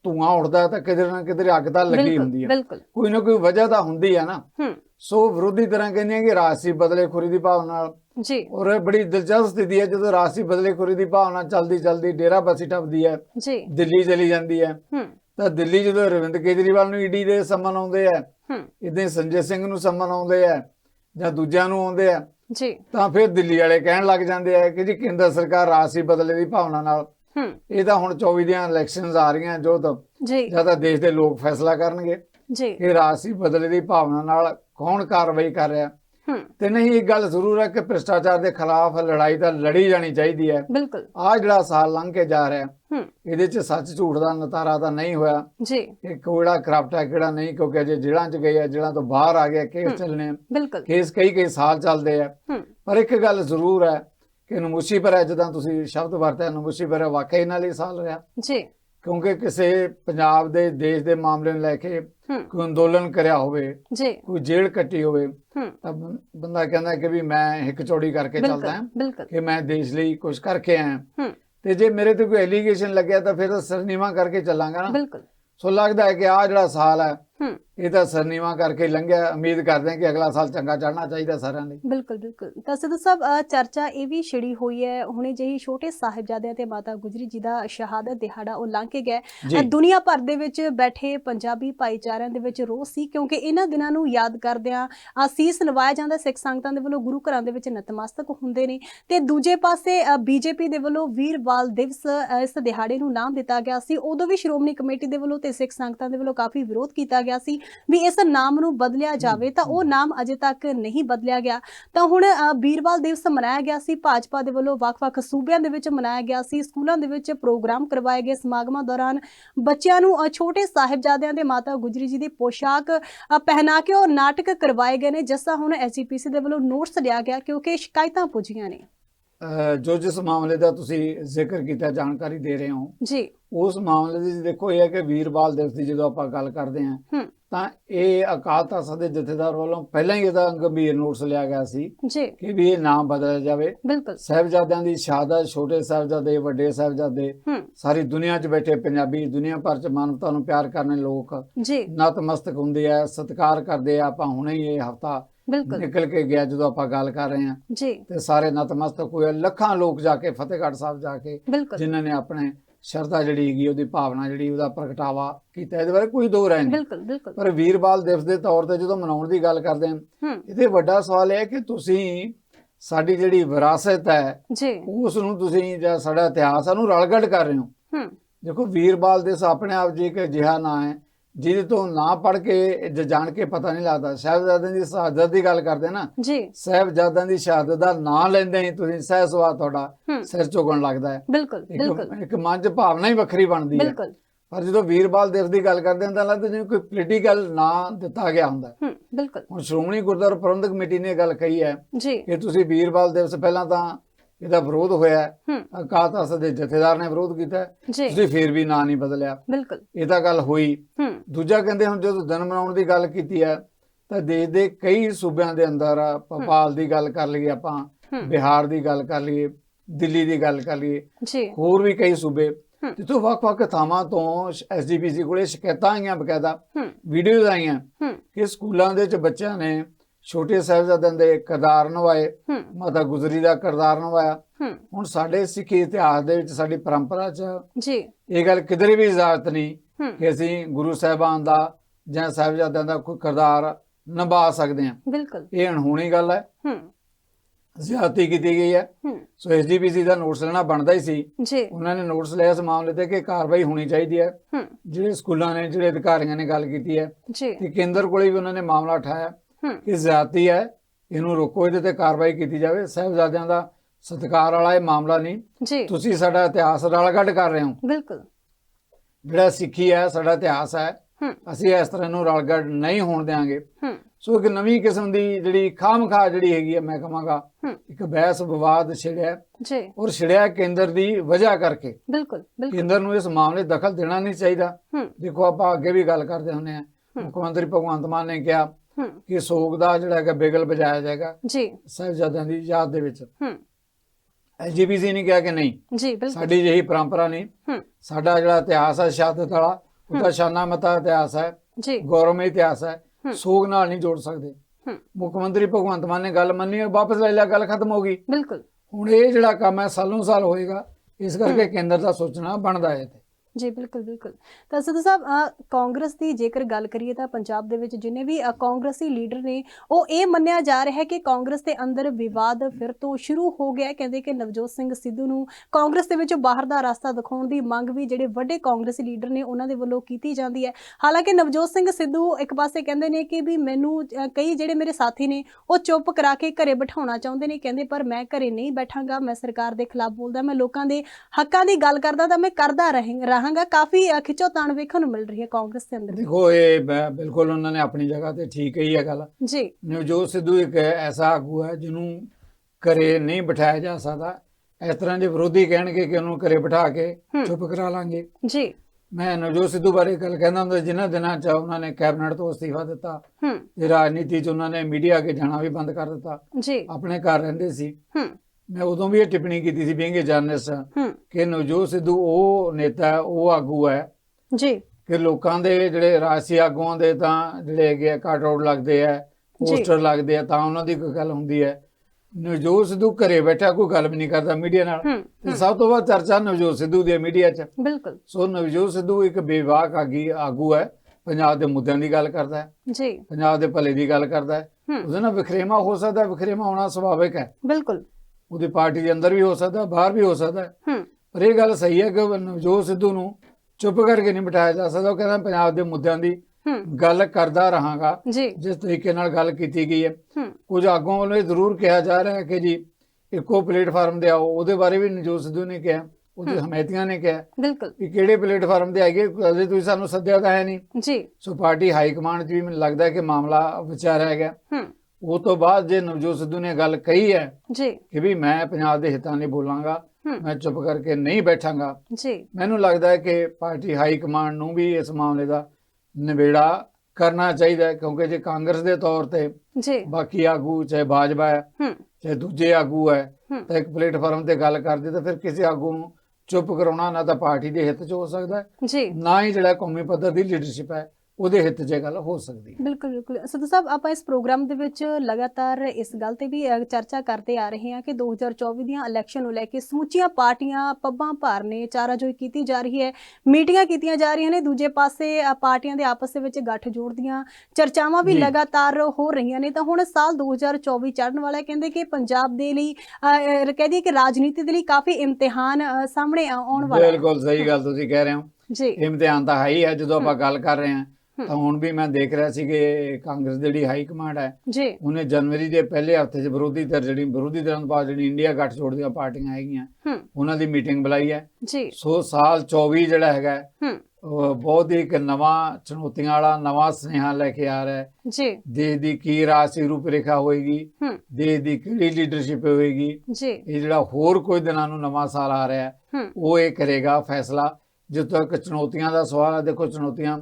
ਧੂਆਂ ਉੱਡਦਾ ਤਾਂ ਕਿਧਰ ਨਾ ਕਿਧਰ ਅੱਗ ਤਾਂ ਲੱਗੀ ਹੁੰਦੀ ਹੈ ਬਿਲਕੁਲ। ਕੋਈ ਨਾ ਕੋਈ ਵਜ੍ਹਾ ਤਾਂ ਹੁੰਦੀ ਹੈ ਨਾ। ਹੂੰ। ਸੋ ਵਿਰੋਧੀ ਤਰ੍ਹਾਂ ਕਹਿੰਦੇ ਆ ਕਿ ਰਾਜਸੀ ਬਦਲੇਖੋਰੀ ਦੀ ਭਾਵਨਾ ਨਾਲ। ਜੀ। ਔਰ ਇਹ ਬੜੀ ਦਿਲਚਸਪ ਸਥਿਤੀ ਹੈ ਜਦੋਂ ਰਾਜਸੀ ਬਦਲੇਖੋਰੀ ਦੀ ਭਾਵਨਾ ਚੱਲਦੀ ਚੱਲਦੀ ਡੇਰਾ ਬਸੀ ਟੱਪਦੀ ਹੈ ਜੀ। ਦਿੱਲੀ ਚਲੀ ਜਾਂਦੀ ਹੈ। ਹੂੰ। ਤਾਂ ਦਿੱਲੀ ਜਦੋਂ ਅਰਵਿੰਦ ਕੇਜਰੀਵਾਲ ਨੂੰ ਈਡੀ ਦੇ ਸੰਮਨ ਆਉਂਦੇ ਆ ਹੂੰ। ਇਦਾਂ ਸੰਜੇ ਸਿੰਘ ਨੂੰ ਸੰਮਨ ਆਉਂਦੇ ਆ ਜਾਂ ਦੂਜਿਆਂ ਨੂੰ ਆਉਂਦੇ ਆ ਜੀ। ਤਾਂ ਫਿਰ ਦਿੱਲੀ ਵਾਲੇ ਕਹਿਣ ਲੱਗ ਜਾਂਦੇ ਆ ਕਿ ਜੀ ਕੇਂਦਰ ਸਰਕਾਰ ਰਾਜਸੀ ਬਦਲੇ ਦੀ ਭਾਵਨਾ ਨਾਲ ਹੂੰ। ਇਹ ਤਾਂ ਹੁਣ 24 ਦੀਆਂ ਇਲੈਕਸ਼ਨਸ ਆ ਰਹੀਆਂ ਜੋ ਤਾਂ ਜੀ। ਜਾਂ ਤਾਂ ਦੇਸ਼ ਦੇ ਲੋਕ ਫੈਸਲਾ ਕਰਨਗੇ। ਜੀ। ਕਿ ਰਾਜਸੀ ਬਦਲੇ ਦੀ ਭਾਵਨਾ ਨਾਲ ਕੌਣ ਕਾਰਵਾਈ ਕਰ ਰਿਹਾ। ਹੂੰ। ਤੇ ਨਹੀਂ ਇੱਕ ਗੱਲ ਜ਼ਰੂਰ ਹੈ ਕਿ ਭ੍ਰਿਸ਼ਟਾਚਾਰ ਦੇ ਖਿਲਾਫ ਲੜਾਈ ਤਾਂ ਲੜੀ ਜਾਣੀ ਚਾਹੀਦੀ ਹੈ। ਬਿਲਕੁਲ। ਆ ਜਿਹੜਾ ਸਾਲ ਲੰਘ ਕੇ ਜਾ ਰਿਹਾ ਹੂੰ। ਇਹਦੇ 'ਚ ਸੱਚ ਝੂਠ ਦਾ ਨਤਾਰਾ ਤਾਂ ਨਹੀਂ ਹੋਇਆ। ਜੀ। ਕਿ ਕਿਹੜਾ ਕਰਪਟ ਹੈ ਕਿਹੜਾ ਨਹੀਂ ਕਿਉਂਕਿ ਅਜੇ ਜੇਲ੍ਹਾਂ 'ਚ ਗਏ ਆ ਜੇਲ੍ਹਾਂ ਤੋਂ ਬਾਹਰ ਆ ਗਏ ਕੇਸ ਚੱਲਣੇ ਆ। ਬਿਲਕੁਲ। ਕੇਸ ਕਈ ਕਈ ਸਾਲ ਚੱਲਦੇ ਆ। ਹੂੰ। ਪਰ ਇੱਕ ਗੱਲ ਜ਼ਰੂਰ ਹੈ ਕਿ ਨਮੂਸ਼ੀ ਪਰ ਹੈ ਜਦੋਂ ਤੁਸੀਂ ਸ਼ਬਦ ਵਰਤਿਆ ਨਮੂਸ਼ੀ ਪਰ ਹੈ ਵਾਕਈ ਨਾਲ ਹੀ ਸਾਲ ਰਿਹਾ। ਜੀ। ਕਿਉਂਕਿ ਕਿਸੇ ਪੰਜਾਬ ਦੇ ਦੇਸ਼ ਦੇ ਮਾਮਲੇ ਨੂੰ ਲੈ ਕੇ ਕੋਈ ਅੰਦੋਲਨ ਕਰਿਆ ਹੋਵੇ ਜੀ। ਕੋਈ ਜੇਲ੍ਹ ਕੱਟੀ ਹੋਵੇ ਤਾਂ ਬੰਦਾ ਕਹਿੰਦਾ ਕਿ ਵੀ ਮੈਂ ਹਿੱਕ ਚੌੜੀ ਕਰਕੇ ਚੱਲਦਾ ਹਾਂ ਕਿ ਮੈਂ ਦੇਸ਼ ਲਈ ਕੁਝ ਕਰਕੇ ਆਇਆ। ਤੇ ਜੇ ਮੇਰੇ ਤੇ ਕੋਈ ਐਲੀਗੇਸ਼ਨ ਲੱਗਿਆ ਤਾਂ ਫਿਰ ਤਾਂ ਸਰਨੀਵਾ ਕਰਕੇ ਚੱਲਾਂਗਾ ਨਾ। ਬਿਲਕੁਲ। ਸੋ ਲੱਗਦਾ ਹੈ ਕਿ ਆ ਜਿਹੜਾ ਸਾਲ ਹੂੰ ਇਹ ਤਾਂ ਸਰਨੀਵਾ ਕਰਕੇ ਲੰਘਿਆ। ਉਮੀਦ ਕਰਦੇ ਹਾਂ ਕਿ ਅਗਲਾ ਸਾਲ ਚੰਗਾ ਚੜ੍ਹਨਾ ਚਾਹੀਦਾ ਸਾਰਿਆਂ ਲਈ। ਬਿਲਕੁਲ ਬਿਲਕੁਲ। ਤਾਂ ਸਿੱਧੂ ਸਾਹਿਬ ਚਰਚਾ ਇਹ ਵੀ ਛਿੜੀ ਹੋਈ ਹੈ। ਹੁਣੇ ਜਿਹੀ ਛੋਟੇ ਸਾਹਿਬਜ਼ਾਦਿਆਂ ਤੇ ਮਾਤਾ ਗੁਜਰੀ ਜੀ ਦਾ ਸ਼ਹਾਦਤ ਦਿਹਾੜਾ ਉਹ ਲੰਘ ਕੇ ਗਿਆ ਦੁਨੀਆ ਭਰ ਦੇ ਵਿੱਚ ਬੈਠੇ ਪੰਜਾਬੀ ਭਾਈਚਾਰਿਆਂ ਦੇ ਵਿੱਚ ਰੋਸ ਸੀ ਕਿਉਂਕਿ ਇਹਨਾਂ ਦਿਨਾਂ ਨੂੰ ਯਾਦ ਕਰਦਿਆਂ ਅਸੀਸ ਨਵਾਇਆ ਜਾਂਦਾ ਸਿੱਖ ਸੰਗਤਾਂ ਦੇ ਵੱਲੋਂ ਗੁਰੂ ਘਰਾਂ ਦੇ ਵਿੱਚ ਨਤਮਸਤਕ ਹੁੰਦੇ ਨੇ। ਤੇ ਦੂਜੇ ਪਾਸੇ ਬੀਜੇਪੀ ਦੇ ਵੱਲੋਂ ਵੀਰ ਬਾਲ ਦਿਵਸ ਇਸ ਦਿਹਾੜੇ ਨੂੰ ਨਾਮ ਦਿੱਤਾ ਗਿਆ ਸੀ। ਉਦੋਂ ਵੀ ਸ਼੍ਰੋਮਣੀ ਕਮੇਟੀ ਦੇ ਵੱਲੋਂ ਤੇ ਸਿੱਖ ਸੰਗਤਾਂ ਦੇ ਵੱਲੋਂ ਕਾਫੀ ਵਿਰੋਧ ਕੀਤਾ ਗਿਆ। ਸੀ ਵੀ ਇਸ ਨਾਮ ਨੂੰ ਬਦਲਿਆ ਜਾਵੇ ਤਾਂ ਉਹ ਨਾਮ ਅਜੇ ਤੱਕ ਨਹੀਂ ਬਦਲਿਆ ਗਿਆ। ਤਾਂ ਹੁਣ ਅ, ਵੀਰਵਾਲ ਦਿਵਸ ਮਨਾਇਆ ਗਿਆ ਸੀ। ਭਾਜਪਾ ਦੇ ਵੱਲੋਂ ਵੱਖ-ਵੱਖ ਸੂਬਿਆਂ ਦੇ ਵਿੱਚ ਮਨਾਇਆ ਗਿਆ ਸੀ। ਸਕੂਲਾਂ ਦੇ ਵਿੱਚ ਪ੍ਰੋਗਰਾਮ ਕਰਵਾਏ ਗਏ ਸਮਾਗਮਾਂ ਦੌਰਾਨ ਬੱਚਿਆਂ ਨੂੰ ਛੋਟੇ ਸਾਹਿਬਜ਼ਾਦਿਆਂ ਦੇ ਮਾਤਾ ਗੁਜਰੀ ਜੀ ਦੀ ਪੋਸ਼ਾਕ ਪਹਿਨਾ ਕੇ ਉਹ ਨਾਟਕ ਕਰਵਾਏ ਗਏ ਨੇ ਜਿਸ ਦਾ ਹੁਣ ਐਸਜੀਪੀਸੀ ਦੇ ਵੱਲੋਂ ਨੋਟਿਸ ਲਿਆ ਗਿਆ ਕਿਉਂਕਿ ਸ਼ਿਕਾਇਤਾਂ ਪੁੱਜੀਆਂ ਨੇ। ਜੋ ਜਿਸ ਮਾਮਲੇ ਦਾ ਤੁਸੀਂ ਜ਼ਿਕਰ ਕੀਤਾ ਜਾਣਕਾਰੀ ਦੇ ਰਹੇ ਹੋ ਜੀ। ਉਸ ਮਾਮਲੇ ਦੀ ਦੇਖੋ ਇਹ ਹੈ ਕਿ ਵੀਰਬਾਲ ਦਿਵਸ ਦੀ ਜਦੋਂ ਆਪਾਂ ਗੱਲ ਕਰਦੇ ਹਾਂ ਤਾਂ ਇਹ ਅਕਾਲ ਤਖਤ ਦੇ ਜਥੇਦਾਰ ਵੱਲੋਂ ਪਹਿਲਾਂ ਹੀ ਇਹਦਾ ਗੰਭੀਰ ਨੋਟਿਸ ਲਿਆ ਗਿਆ ਸੀ ਕਿ ਵੀ ਇਹ ਨਾਮ ਬਦਲਿਆ ਜਾਵੇ। ਸਾਹਿਬਜ਼ਾਦਿਆਂ ਦੀ ਸ਼ਹਾਦਤ ਛੋਟੇ ਸਾਹਿਬਜ਼ਾਦੇ ਵੱਡੇ ਸਾਹਿਬਜ਼ਾਦੇ ਸਾਰੀ ਦੁਨੀਆ 'ਚ ਬੈਠੇ ਪੰਜਾਬੀ ਦੁਨੀਆ ਭਰ 'ਚ ਮਾਨਵਤਾ ਨੂੰ ਪਿਆਰ ਕਰਨ ਲੋਕ ਨਤਮਸਤਕ ਹੁੰਦੇ ਆ ਸਤਿਕਾਰ ਕਰਦੇ ਆ ਆਪਾਂ ਹੁਣੇ ਹੀ ਇਹ ਹਫਤਾ ਬਿਲਕੁਲ। ਨਿਕਲ ਕੇ ਗਿਆ ਜਦੋਂ ਆਪਾਂ ਗੱਲ ਕਰ ਰਹੇ ਹਾਂ। ਜੀ। ਤੇ ਸਾਰੇ ਨਤਮਸਤਕ ਹੋਏ ਲੱਖਾਂ ਲੋਕ ਜਾ ਕੇ ਫਤਿਹਗੜ੍ਹ ਸਾਹਿਬ ਜਾ ਕੇ ਜਿਨ੍ਹਾਂ ਨੇ ਆਪਣੇ ਸ਼ਰਧਾ ਜਿਹੜੀ ਹੈਗੀ ਉਹਦੀ ਭਾਵਨਾ ਜਿਹੜੀ ਉਹਦਾ ਪ੍ਰਗਟਾਵਾ ਕੀਤਾ। ਇਹਦੇ ਬਾਰੇ ਕੋਈ ਦੋ ਰਾਏ ਨਹੀਂ। ਬਿਲਕੁਲ ਬਿਲਕੁਲ। ਪਰ ਵੀਰਬਾਲ ਦਿਵਸ ਦੇ ਤੌਰ ਤੇ ਜਦੋਂ ਮਨਾਉਣ ਦੀ ਗੱਲ ਕਰਦੇ ਹਾਂ ਇਹਦੇ ਵੱਡਾ ਸਵਾਲ ਇਹ ਹੈ ਕਿ ਤੁਸੀਂ ਸਾਡੀ ਜਿਹੜੀ ਵਿਰਾਸਤ ਹੈ ਜੀ। ਉਸ ਨੂੰ ਤੁਸੀਂ ਜਾਂ ਸਾਡਾ ਇਤਿਹਾਸ ਆ ਨੂੰ ਰਲਗੜ ਕਰ ਰਹੇ ਹੋ। ਹੂੰ। ਦੇਖੋ ਵੀਰਬਾਲ ਦਿਵਸ ਆਪਣੇ ਆਪ ਜੀ ਇੱਕ ਅਜਿਹਾ ਨਾਂ ਹੈ ਜਿਹਦੇ ਤੋਂ ਨਾ ਪੜ ਕੇ ਜਾਂ ਜਾਣ ਕੇ ਪਤਾ ਨਹੀਂ ਲੱਗਦਾ। ਸਾਹਿਬਜ਼ਾਦਿਆਂ ਦੀ ਸ਼ਹਾਦਤ ਦੀ ਗੱਲ ਕਰਦੇ ਨਾ। ਜੀ। ਸਾਹਿਬਜ਼ਾਦਿਆਂ ਦੀ ਸ਼ਹਾਦਤ ਦਾ ਨਾਂ ਲੈਂਦੇ ਹੀ ਤੁਸੀਂ ਸਹਿਸਵਾ ਤੁਹਾਡਾ ਸਿਰ ਝੁਕਣ ਲੱਗਦਾ ਹੈ। ਬਿਲਕੁਲ ਬਿਲਕੁਲ। ਇੱਕ ਮਨ 'ਚ ਭਾਵਨਾ ਹੀ ਵੱਖਰੀ ਬਣਦੀ ਹੈ। ਬਿਲਕੁਲ। ਪਰ ਜਦੋਂ ਵੀਰਬਾਲ ਦਿਵਸ ਦੀ ਗੱਲ ਕਰਦੇ ਹਾਂ ਤਾਂ ਲੱਗਦਾ ਜਿਵੇਂ ਕੋਈ ਪੋਲੀਟੀਕਲ ਨਾਂ ਦਿੱਤਾ ਗਿਆ ਹੁੰਦਾ ਹੈ। ਬਿਲਕੁਲ। ਹੁਣ ਸ਼੍ਰੋਮਣੀ ਗੁਰਦੁਆਰਾ ਪ੍ਰਬੰਧਕ ਕਮੇਟੀ ਨੇ ਗੱਲ ਕਹੀ ਹੈ ਜੀ। ਕਿ ਤੁਸੀਂ ਵੀਰਬਾਲ ਦਿਵਸ ਪਹਿਲਾਂ ਤਾਂ ਇਹਦਾ ਵਿਰੋਧ ਹੋਇਆ ਅਕਾਲ ਤਖਤ ਦੇ ਜਥੇਦਾਰ ਨੇ ਵਿਰੋਧ ਕੀਤਾ ਤੁਸੀਂ ਫੇਰ ਵੀ ਨਾਂ ਨਹੀਂ ਬਦਲਿਆ। ਬਿਲਕੁਲ। ਇਹ ਤਾਂ ਗੱਲ ਹੋਈ। ਦੂਜਾ ਕਹਿੰਦੇ ਹੁਣ ਜਦੋਂ ਦਿਨ ਮਨਾਉਣ ਦੀ ਗੱਲ ਕੀਤੀ ਹੈ ਤਾਂ ਦੇਸ਼ ਦੇ ਕਈ ਸੂਬਿਆਂ ਦੇ ਅੰਦਰ ਭੋਪਾਲ ਦੀ ਗੱਲ ਕਰ ਲਈਏ ਆਪਾਂ ਬਿਹਾਰ ਦੀ ਗੱਲ ਕਰ ਲਈਏ ਦਿੱਲੀ ਦੀ ਗੱਲ ਕਰ ਲਈਏ ਹੋਰ ਵੀ ਕਈ ਸੂਬੇ। ਜਿੱਥੋਂ ਵੱਖ-ਵੱਖ ਥਾਵਾਂ ਤੋਂ ਐਸਜੀਪੀਸੀ ਕੋਲੇ ਸ਼ਿਕਾਇਤਾਂ ਆਈਆਂ ਬਕਾਇਦਾ ਵੀਡੀਓਜ਼ ਆਈਆਂ ਕਿ ਸਕੂਲਾਂ ਦੇ ਵਿੱਚ ਬੱਚਿਆਂ ਨੇ ਛੋਟੇ ਸਾਹਿਬਜ਼ਾਦਿਆਂ ਦੇ ਕਿਰਦਾਰ ਨਿਭਾਏ ਮਾਤਾ ਗੁਜਰੀ ਦਾ ਕਿਰਦਾਰ ਨਿਭਾਇਆ। ਹੁਣ ਸਾਡੇ ਸਿੱਖੀ ਇਤਿਹਾਸ ਦੇ ਵਿੱਚ ਸਾਡੀ ਪਰੰਪਰਾ 'ਚ ਜੀ। ਇਹ ਗੱਲ ਕਿਧਰੇ ਵੀ ਇਜਾਜ਼ਤ ਨਹੀਂ ਕਿ ਅਸੀਂ ਗੁਰੂ ਸਾਹਿਬਾਨ ਦਾ ਜਾਂ ਸਾਹਿਬਜ਼ਾਦਿਆਂ ਦਾ ਕੋਈ ਕਿਰਦਾਰ ਨਿਭਾ ਸਕਦੇ ਹਾਂ। ਬਿਲਕੁਲ। ਇਹ ਅਣਹੋਣੀ ਗੱਲ ਹੈ। ਜ਼ਿਆਦਤੀ ਕੀਤੀ ਗਈ ਹੈ। ਸੋ ਐਸਜੀਪੀਸੀ ਦਾ ਨੋਟਿਸ ਲੈਣਾ ਬਣਦਾ ਹੀ ਸੀ। ਜੀ। ਉਹਨਾਂ ਨੇ ਨੋਟਿਸ ਲਿਆ ਇਸ ਮਾਮਲੇ ਤੇ ਕਿ ਕਾਰਵਾਈ ਹੋਣੀ ਚਾਹੀਦੀ ਹੈ। ਜਿਹੜੇ ਸਕੂਲਾਂ ਨੇ ਜਿਹੜੇ ਅਧਿਕਾਰੀਆਂ ਨੇ ਗੱਲ ਕੀਤੀ ਹੈ ਜੀ। ਤੇ ਕੇਂਦਰ ਕੋਲੇ ਵੀ ਉਹਨਾਂ ਨੇ ਮਾਮਲਾ ਉਠਾਇਆ। ਹੂੰ। ਕਿ ਜ਼ਿਆਦਤੀ ਹੈ ਇਹਨੂੰ ਰੋਕੋ ਇਹਦੇ ਤੇ ਕਾਰਵਾਈ ਕੀਤੀ ਜਾਵੇ। ਸਾਹਿਬਜ਼ਾਦਿਆਂ ਦਾ ਸਤਿਕਾਰ ਵਾਲਾ ਇਹ ਮਾਮਲਾ ਨਹੀਂ। ਜੀ। ਤੁਸੀਂ ਸਾਡਾ ਇਤਿਹਾਸ ਰਲਗੱਡ ਕਰ ਰਹੇ ਹੋ। ਬਿਲਕੁਲ। ਜਿਹੜਾ ਸਿੱਖੀ ਹੈ ਸਾਡਾ ਇਤਿਹਾਸ ਹੈ ਅਸੀਂ ਇਸ ਤਰ੍ਹਾਂ ਨੂੰ ਰਲਗੱਡ ਨਹੀਂ ਹੋਣ ਦੇਵਾਂਗੇ ਹੂੰ। ਸੋ ਇੱਕ ਨਵੀਂ ਕਿਸਮ ਦੀ ਜਿਹੜੀ ਖਾਮਖਾ ਜਿਹੜੀ ਹੈਗੀ ਹੈ ਮੈਂ ਕਹਾਂਗਾ ਇੱਕ ਬਹਿਸ ਵਿਵਾਦ ਛਿੜਿਆ ਜੀ। ਔਰ ਛਿੜਿਆ ਕੇਂਦਰ ਦੀ ਵਜ੍ਹਾ ਕਰਕੇ। ਬਿਲਕੁਲ ਬਿਲਕੁਲ। ਕੇਂਦਰ ਨੂੰ ਇਸ ਮਾਮਲੇ ਦਖਲ ਦੇਣਾ ਨਹੀਂ ਚਾਹੀਦਾ। ਦੇਖੋ ਆਪਾਂ ਅੱਗੇ ਵੀ ਗੱਲ ਕਰਦੇ ਹੁੰਦੇ ਆ ਮੁੱਖ ਮੰਤਰੀ ਭਗਵੰਤ ਮਾਨ ਨੇ ਕਿਹਾ ਕਿ ਸੋਗ ਦਾ ਜਿਹੜਾ ਹੈਗਾ ਬਿਗਲ ਵਜਾਇਆ ਜਾਏਗਾ ਜੀ। ਸਾਹਿਬਜ਼ਾਦਿਆਂ ਦੀ ਯਾਦ ਦੇ ਵਿੱਚ। ਹੂੰ। ਐਸਜੀਪੀਸੀ ਨੇ ਕਿਹਾ ਕਿ ਨਹੀਂ। ਜੀ ਬਿਲਕੁਲ। ਸਾਡੀ ਜਿਹੀ ਪਰੰਪਰਾ ਨਹੀਂ। ਸਾਡਾ ਜਿਹੜਾ ਇਤਿਹਾਸ ਹੈ ਸ਼ਹਾਦਤ ਵਾਲਾ ਉਹਦਾ ਸ਼ਾਨਾ ਮਤਾ ਇਤਿਹਾਸ ਹੈ। ਜੀ। ਗੌਰਵਮਈ ਇਤਿਹਾਸ ਹੈ। ਸੋਗ ਨਾਲ ਨਹੀਂ ਜੋੜ ਸਕਦੇ। ਮੁੱਖ ਮੰਤਰੀ ਭਗਵੰਤ ਮਾਨ ਨੇ ਗੱਲ ਮੰਨੀ ਵਾਪਸ ਲੈ ਲਿਆ ਗੱਲ ਖਤਮ ਹੋ ਗਈ। ਬਿਲਕੁਲ। ਹੁਣ ਇਹ ਜਿਹੜਾ ਕੰਮ ਹੈ ਸਾਲੋਂ ਸਾਲ ਹੋਏਗਾ ਇਸ ਕਰਕੇ ਕੇਂਦਰ ਦਾ ਸੋਚਣਾ ਬਣਦਾ ਹੈ ਜੀ, ਬਿਲਕੁਲ ਬਿਲਕੁਲ। ਤਾਂ ਸਿੱਧੂ ਸਾਹਿਬ ਕਾਂਗਰਸ ਦੀ ਜੇਕਰ ਗੱਲ ਕਰੀਏ ਤਾਂ ਪੰਜਾਬ ਦੇ ਵਿੱਚ ਜਿੰਨੇ ਵੀ ਕਾਂਗਰਸੀ ਲੀਡਰ ਨੇ, ਉਹ ਇਹ ਮੰਨਿਆ ਜਾ ਰਿਹਾ ਹੈ ਕਿ ਕਾਂਗਰਸ ਦੇ ਅੰਦਰ ਵਿਵਾਦ ਫਿਰ ਤੋਂ ਸ਼ੁਰੂ ਹੋ ਗਿਆ ਕਹਿੰਦੇ ਕਿ ਨਵਜੋਤ ਸਿੰਘ ਸਿੱਧੂ ਨੂੰ ਕਾਂਗਰਸ ਦੇ ਵਿੱਚੋਂ ਬਾਹਰ ਦਾ ਰਸਤਾ ਦਿਖਾਉਣ ਦੀ ਮੰਗ ਵੀ ਜਿਹੜੇ ਵੱਡੇ ਕਾਂਗਰਸੀ ਲੀਡਰ ਨੇ, ਉਹਨਾਂ ਦੇ ਵੱਲੋਂ ਕੀਤੀ ਜਾਂਦੀ ਹੈ। ਹਾਲਾਂਕਿ ਨਵਜੋਤ ਸਿੰਘ ਸਿੱਧੂ ਇੱਕ ਪਾਸੇ ਕਹਿੰਦੇ ਨੇ ਕਿ ਵੀ ਮੈਨੂੰ ਕਈ ਜਿਹੜੇ ਮੇਰੇ ਸਾਥੀ ਨੇ, ਉਹ ਚੁੱਪ ਕਰਾ ਕੇ ਘਰੇ ਬਿਠਾਉਣਾ ਚਾਹੁੰਦੇ ਨੇ। ਕਹਿੰਦੇ, ਪਰ ਮੈਂ ਘਰੇ ਨਹੀਂ ਬੈਠਾਂਗਾ, ਮੈਂ ਸਰਕਾਰ ਦੇ ਖਿਲਾਫ ਬੋਲਦਾ, ਮੈਂ ਲੋਕਾਂ ਦੇ ਹੱਕਾਂ ਦੀ ਗੱਲ ਕਰਦਾ ਤਾਂ ਮੈਂ ਕਰਦਾ ਰਹਿ- ਰਹਾਂਗਾ ਕਾਫੀ ਅ, ਖਿੱਚੋਤਾਣ ਵੇਖਣ ਨੂੰ ਮਿਲ ਰਹੀ ਹੈ ਕਾਂਗਰਸ ਦੇ ਅੰਦਰ। ਦੇਖੋ ਇਹ ਬਿਲਕੁਲ ਉਹਨਾਂ ਨੇ ਆਪਣੀ ਜਗ੍ਹਾ ਤੇ ਠੀਕ ਕਹੀ ਹੈ ਗੱਲ। ਜੀ। ਨਵਜੋਤ ਸਿੱਧੂ ਇੱਕ ਐਸਾ ਆਗੂ ਹੈ ਜਿਹਨੂੰ ਘਰੇ ਨਹੀਂ ਬਿਠਾਇਆ ਜਾ ਸਕਦਾ। ਇਸ ਤਰ੍ਹਾਂ ਦੇ ਵਿਰੋਧੀ ਕਹਿਣਗੇ ਕਿ ਉਹਨੂੰ ਘਰੇ ਬਿਠਾ ਕੇ ਹੂੰ। ਚੁੱਪ ਕਰਾ ਲਾਂਗੇ। ਜੀ। ਮੈਂ ਨਵਜੋਤ ਸਿੱਧੂ ਬਾਰੇ ਗੱਲ ਕਹਿੰਦਾ ਹੁੰਦਾ ਜਿਨ੍ਹਾਂ ਦਿਨਾਂ 'ਚ ਉਹਨਾਂ ਨੇ ਕੈਬਨਿਟ ਤੋਂ ਅਸਤੀਫਾ ਦਿੱਤਾ ਹੂੰ। ਰਾਜਨੀਤੀ 'ਚ ਉਹਨਾਂ ਨੇ ਮੀਡੀਆ ਅੱਗੇ ਜਾਣਾ ਵੀ ਬੰਦ ਕਰ ਦਿੱਤਾ। ਜੀ। ਆਪਣੇ ਘਰ ਰਹਿੰਦੇ ਸੀ। ਹੂੰ। ਮੈਂ ਉਦੋਂ ਵੀ ਇਹ ਟਿੱਪਣੀ ਕੀਤੀ ਸੀ ਬੀਂਗੇ ਜਰਨਲਿਸਟ ਹੂੰ। ਕਿ ਨਵਜੋਤ ਸਿੱਧੂ ਉਹ ਨੇਤਾ ਉਹ ਆਗੂ ਹੈ। ਜੀ। ਕਿ ਲੋਕਾਂ ਦੇ ਜਿਹੜੇ ਰਾਜਸੀ ਆਗੂਆਂ ਦੇ ਤਾਂ ਜਿਹੜੇ ਹੈਗੇ ਕੱਟ ਆਊਟ ਲੱਗਦੇ ਆ। ਪੋਸਟਰ ਲੱਗਦੇ ਆ ਤਾਂ ਉਹਨਾਂ ਦੀ ਕੋਈ ਗੱਲ ਹੁੰਦੀ ਹੈ। ਨਵਜੋਤ ਸਿੱਧੂ ਘਰੇ ਬੈਠਾ ਕੋਈ ਗੱਲ ਵੀ ਨਹੀਂ ਕਰਦਾ ਮੀਡੀਆ ਨਾਲ। ਤੇ ਸਭ ਤੋਂ ਵੱਧ ਚਰਚਾ ਨਵਜੋਤ ਸਿੱਧੂ ਦੀ ਮੀਡੀਆ 'ਚ। ਬਿਲਕੁਲ। ਸੋ ਨਵਜੋਤ ਸਿੱਧੂ ਇੱਕ ਬੇਵਾਕ ਆਗੀ ਆਗੂ ਹੈ। ਪੰਜਾਬ ਦੇ ਮੁੱਦਿਆਂ ਦੀ ਗੱਲ ਕਰਦਾ ਹੈ। ਜੀ। ਪੰਜਾਬ ਦੇ ਭਲੇ ਦੀ ਗੱਲ ਕਰਦਾ ਹੈ। ਹੂੰ। ਉਹਦੇ ਨਾਲ ਵਿਖਰੇਮਾ ਹੋ ਸਕਦਾ ਹੈ, ਵਿਖਰੇਮਾ ਹੋਣਾ ਸੁਭਾਵਿਕ ਹੈ। ਬਿਲਕੁਲ। ਉਹਦੀ ਪਾਰਟੀ ਦੇ ਅੰਦਰ ਵੀ ਹੋ ਸਕਦਾ ਬਾਹਰ ਵੀ ਹੋ ਸਕਦਾ। ਹੈ। ਪਰ ਇਹ ਗੱਲ ਸਹੀ ਹੈ ਕਿ ਨਵਜੋਤ ਸਿੱਧੂ ਨੂੰ ਚੁੱਪ ਕਰਕੇ ਨਹੀਂ ਬਿਠਾਇਆ ਜਾ ਸਕਦਾ। ਉਹ ਕਹਿੰਦਾ ਪੰਜਾਬ ਦੇ ਮੁੱਦਿਆਂ ਦੀ ਗੱਲ ਕਰਦਾ ਰਹਾਂਗਾ। ਜਿਸ ਤਰੀਕੇ ਨਾਲ ਗੱਲ ਕੀਤੀ ਗਈ ਹੈ। ਕੁਝ ਆਗੂਆਂ ਵੱਲੋਂ ਇਹ ਜ਼ਰੂਰ ਕਿਹਾ ਜਾ ਰਿਹਾ ਹੈ ਕਿ ਜੀ ਇੱਕੋ ਪਲੇਟਫਾਰਮ ਤੇ ਆਓ। ਉਹਦੇ ਬਾਰੇ ਵੀ ਨਵਜੋਤ ਸਿੱਧੂ ਨੇ ਕਿਹਾ। ਉਹਦੇ ਹਮਾਇਤੀਆਂ ਨੇ ਕਿਹਾ। ਬਿਲਕੁਲ। ਕਿ ਕਿਹੜੇ ਪਲੇਟਫਾਰਮ ਤੇ ਆਈਏ? ਅਜੇ ਤੁਸੀਂ ਸਾਨੂੰ ਸੱਦਿਆ ਤਾਂ ਹੈ ਨਹੀਂ। ਜੀ। ਸੋ ਪਾਰਟੀ ਹਾਈ ਕਮਾਂਡ 'ਚ ਵੀ ਮੈਨੂੰ ਲੱਗਦਾ ਹੈ ਕਿ ਮਾਮਲਾ ਵਿਚਾਰਿਆ ਗਿਆ ਉਹ ਤੋਂ ਬਾਅਦ ਜੇ ਨਵਜੋਤ ਸਿੱਧੂ ਨੇ ਗੱਲ ਕਹੀ ਹੈ ਜੀ। ਕਿ ਵੀ ਮੈਂ ਪੰਜਾਬ ਦੇ ਹਿੱਤਾਂ ਲਈ ਬੋਲਾਂਗਾ ਮੈਂ ਚੁੱਪ ਕਰਕੇ ਨਹੀਂ ਬੈਠਾਂਗਾ ਜੀ। ਮੈਨੂੰ ਲੱਗਦਾ ਹੈ ਕਿ ਪਾਰਟੀ ਹਾਈ ਕਮਾਂਡ ਨੂੰ ਵੀ ਇਸ ਮਾਮਲੇ ਦਾ ਨਿਬੇੜਾ ਕਰਨਾ ਚਾਹੀਦਾ ਹੈ ਕਿਉਂਕਿ ਜੇ ਕਾਂਗਰਸ ਦੇ ਤੌਰ ਤੇ ਜੀ। ਬਾਕੀ ਆਗੂ ਚਾਹੇ ਭਾਜਪਾ ਹੈ ਚਾਹੇ ਦੂਜੇ ਆਗੂ ਹੈ ਤਾਂ ਇੱਕ ਪਲੇਟਫਾਰਮ ਤੇ ਗੱਲ ਕਰਦੇ ਤਾਂ ਫਿਰ ਕਿਸੇ ਆਗੂ ਨੂੰ ਚੁੱਪ ਕਰਾਉਣਾ ਨਾ ਤਾਂ ਪਾਰਟੀ ਦੇ ਹਿੱਤ 'ਚ ਹੋ ਸਕਦਾ ਹੈ। ਜੀ। ਨਾ ਹੀ ਜਿਹੜਾ ਕੌਮੀ ਪੱਧਰ ਦੀ ਲੀਡਰਸ਼ਿਪ ਹੈ ਉਹਦੇ ਹਿੱਤ 'ਚ ਇਹ ਗੱਲ ਹੋ ਸਕਦੀ ਹੈ। ਬਿਲਕੁਲ ਬਿਲਕੁਲ। ਸਿੱਧੂ ਸਾਹਿਬ ਆਪਾਂ ਇਸ ਪ੍ਰੋਗਰਾਮ ਦੇ ਵਿੱਚ ਲਗਾਤਾਰ ਇਸ ਗੱਲ ਤੇ ਵੀ ਅ, ਚਰਚਾ ਕਰਦੇ ਆ ਰਹੇ ਹਾਂ ਕਿ 2024 ਦੀਆਂ ਇਲੈਕਸ਼ਨ ਨੂੰ ਲੈ ਕੇ ਸਮੁੱਚੀਆਂ ਪਾਰਟੀਆਂ ਪੱਬਾਂ ਭਾਰ ਨੇ ਚਾਰਾਜੋਈ ਕੀਤੀ ਜਾ ਰਹੀ ਹੈ ਮੀਟਿੰਗਾਂ ਕੀਤੀਆਂ ਜਾ ਰਹੀਆਂ ਨੇ ਦੂਜੇ ਪਾਸੇ ਅ, ਪਾਰਟੀਆਂ ਦੇ ਆਪਸ ਦੇ ਵਿੱਚ ਗੱਠ ਜੋੜਦੀਆਂ ਚਰਚਾਵਾਂ ਵੀ ਜੀ। ਲਗਾਤਾਰ ਹੋ ਰਹੀਆਂ ਨੇ। ਤਾਂ ਹੁਣ ਸਾਲ 2024 ਚੜ੍ਹਨ ਵਾਲਾ ਹੈ ਕਹਿੰਦੇ ਕਿ ਪੰਜਾਬ ਦੇ ਲਈ ਅ, ਅ, ਕਹਿ ਦਈਏ ਕਿ ਰਾਜਨੀਤੀ ਦੇ ਲਈ ਕਾਫੀ ਇਮਤਿਹਾਨ ਅ, ਸਾਹਮਣੇ ਆ- ਆਉਣ ਵਾਲਾ ਹੈ। ਬਿਲਕੁਲ ਸਹੀ ਗੱਲ ਤੁਸੀਂ ਕਹਿ ਰਹੇ ਹੋ। ਜੀ। ਇਮਤਿਹਾਨ ਤਾਂ ਹੈ ਹੀ ਹੈ ਜਦੋਂ ਆਪਾਂ ਗੱਲ ਕਰ ਰਹੇ ਹਾਂ। ਤਾਂ ਹੁਣ ਵੀ ਮੈਂ ਦੇਖ ਰਿਹਾ ਸੀ ਕਿ ਕਾਂਗਰਸ ਜਿਹੜੀ ਹਾਈ ਕਮਾਂਡ ਹੈ ਜੀ। ਉਹਨੇ ਜਨਵਰੀ ਦੇ ਪਹਿਲੇ ਹਫ਼ਤੇ 'ਚ ਵਿਰੋਧੀ ਧਿਰ ਜਿਹੜੀ ਵਿਰੋਧੀ ਧਿਰਾਂ ਬਾਅਦ ਜਿਹੜੀ ਇੰਡੀਆ ਗੱਠਜੋੜ ਦੀਆਂ ਪਾਰਟੀਆਂ ਹੈਗੀਆਂ ਉਹਨਾਂ ਦੀ ਮੀਟਿੰਗ ਬੁਲਾਈ ਹੈ। ਜੀ। ਸੋ ਸਾਲ 24 ਜਿਹੜਾ ਹੈਗਾ ਬਹੁਤ ਹੀ ਇੱਕ ਨਵਾਂ ਚੁਣੌਤੀਆਂ ਵਾਲਾ ਨਵਾਂ ਸੁਨੇਹਾ ਲੈ ਕੇ ਆ ਰਿਹਾ ਹੈ। ਜੀ। ਦੇਸ਼ ਦੀ ਕੀ ਰਾਜਸੀ ਰੂਪਰੇਖਾ ਹੋਏਗੀ। ਹੂੰ। ਦੇਸ਼ ਦੀ ਕਿਹੜੀ ਲੀਡਰਸ਼ਿਪ ਹੋਏਗੀ। ਜੀ। ਇਹ ਜਿਹੜਾ ਹੋਰ ਕੋਈ ਦਿਨਾਂ ਨੂੰ ਨਵਾਂ ਸਾਲ ਆ ਰਿਹਾ ਹੂੰ। ਉਹ ਇਹ ਕਰੇਗਾ ਫੈਸਲਾ। ਜਿੱਥੇ ਤੱਕ ਚੁਣੌਤੀਆਂ ਦਾ ਸਵਾਲ ਹੈ ਦੇਖੋ ਚੁਣੌਤੀਆਂ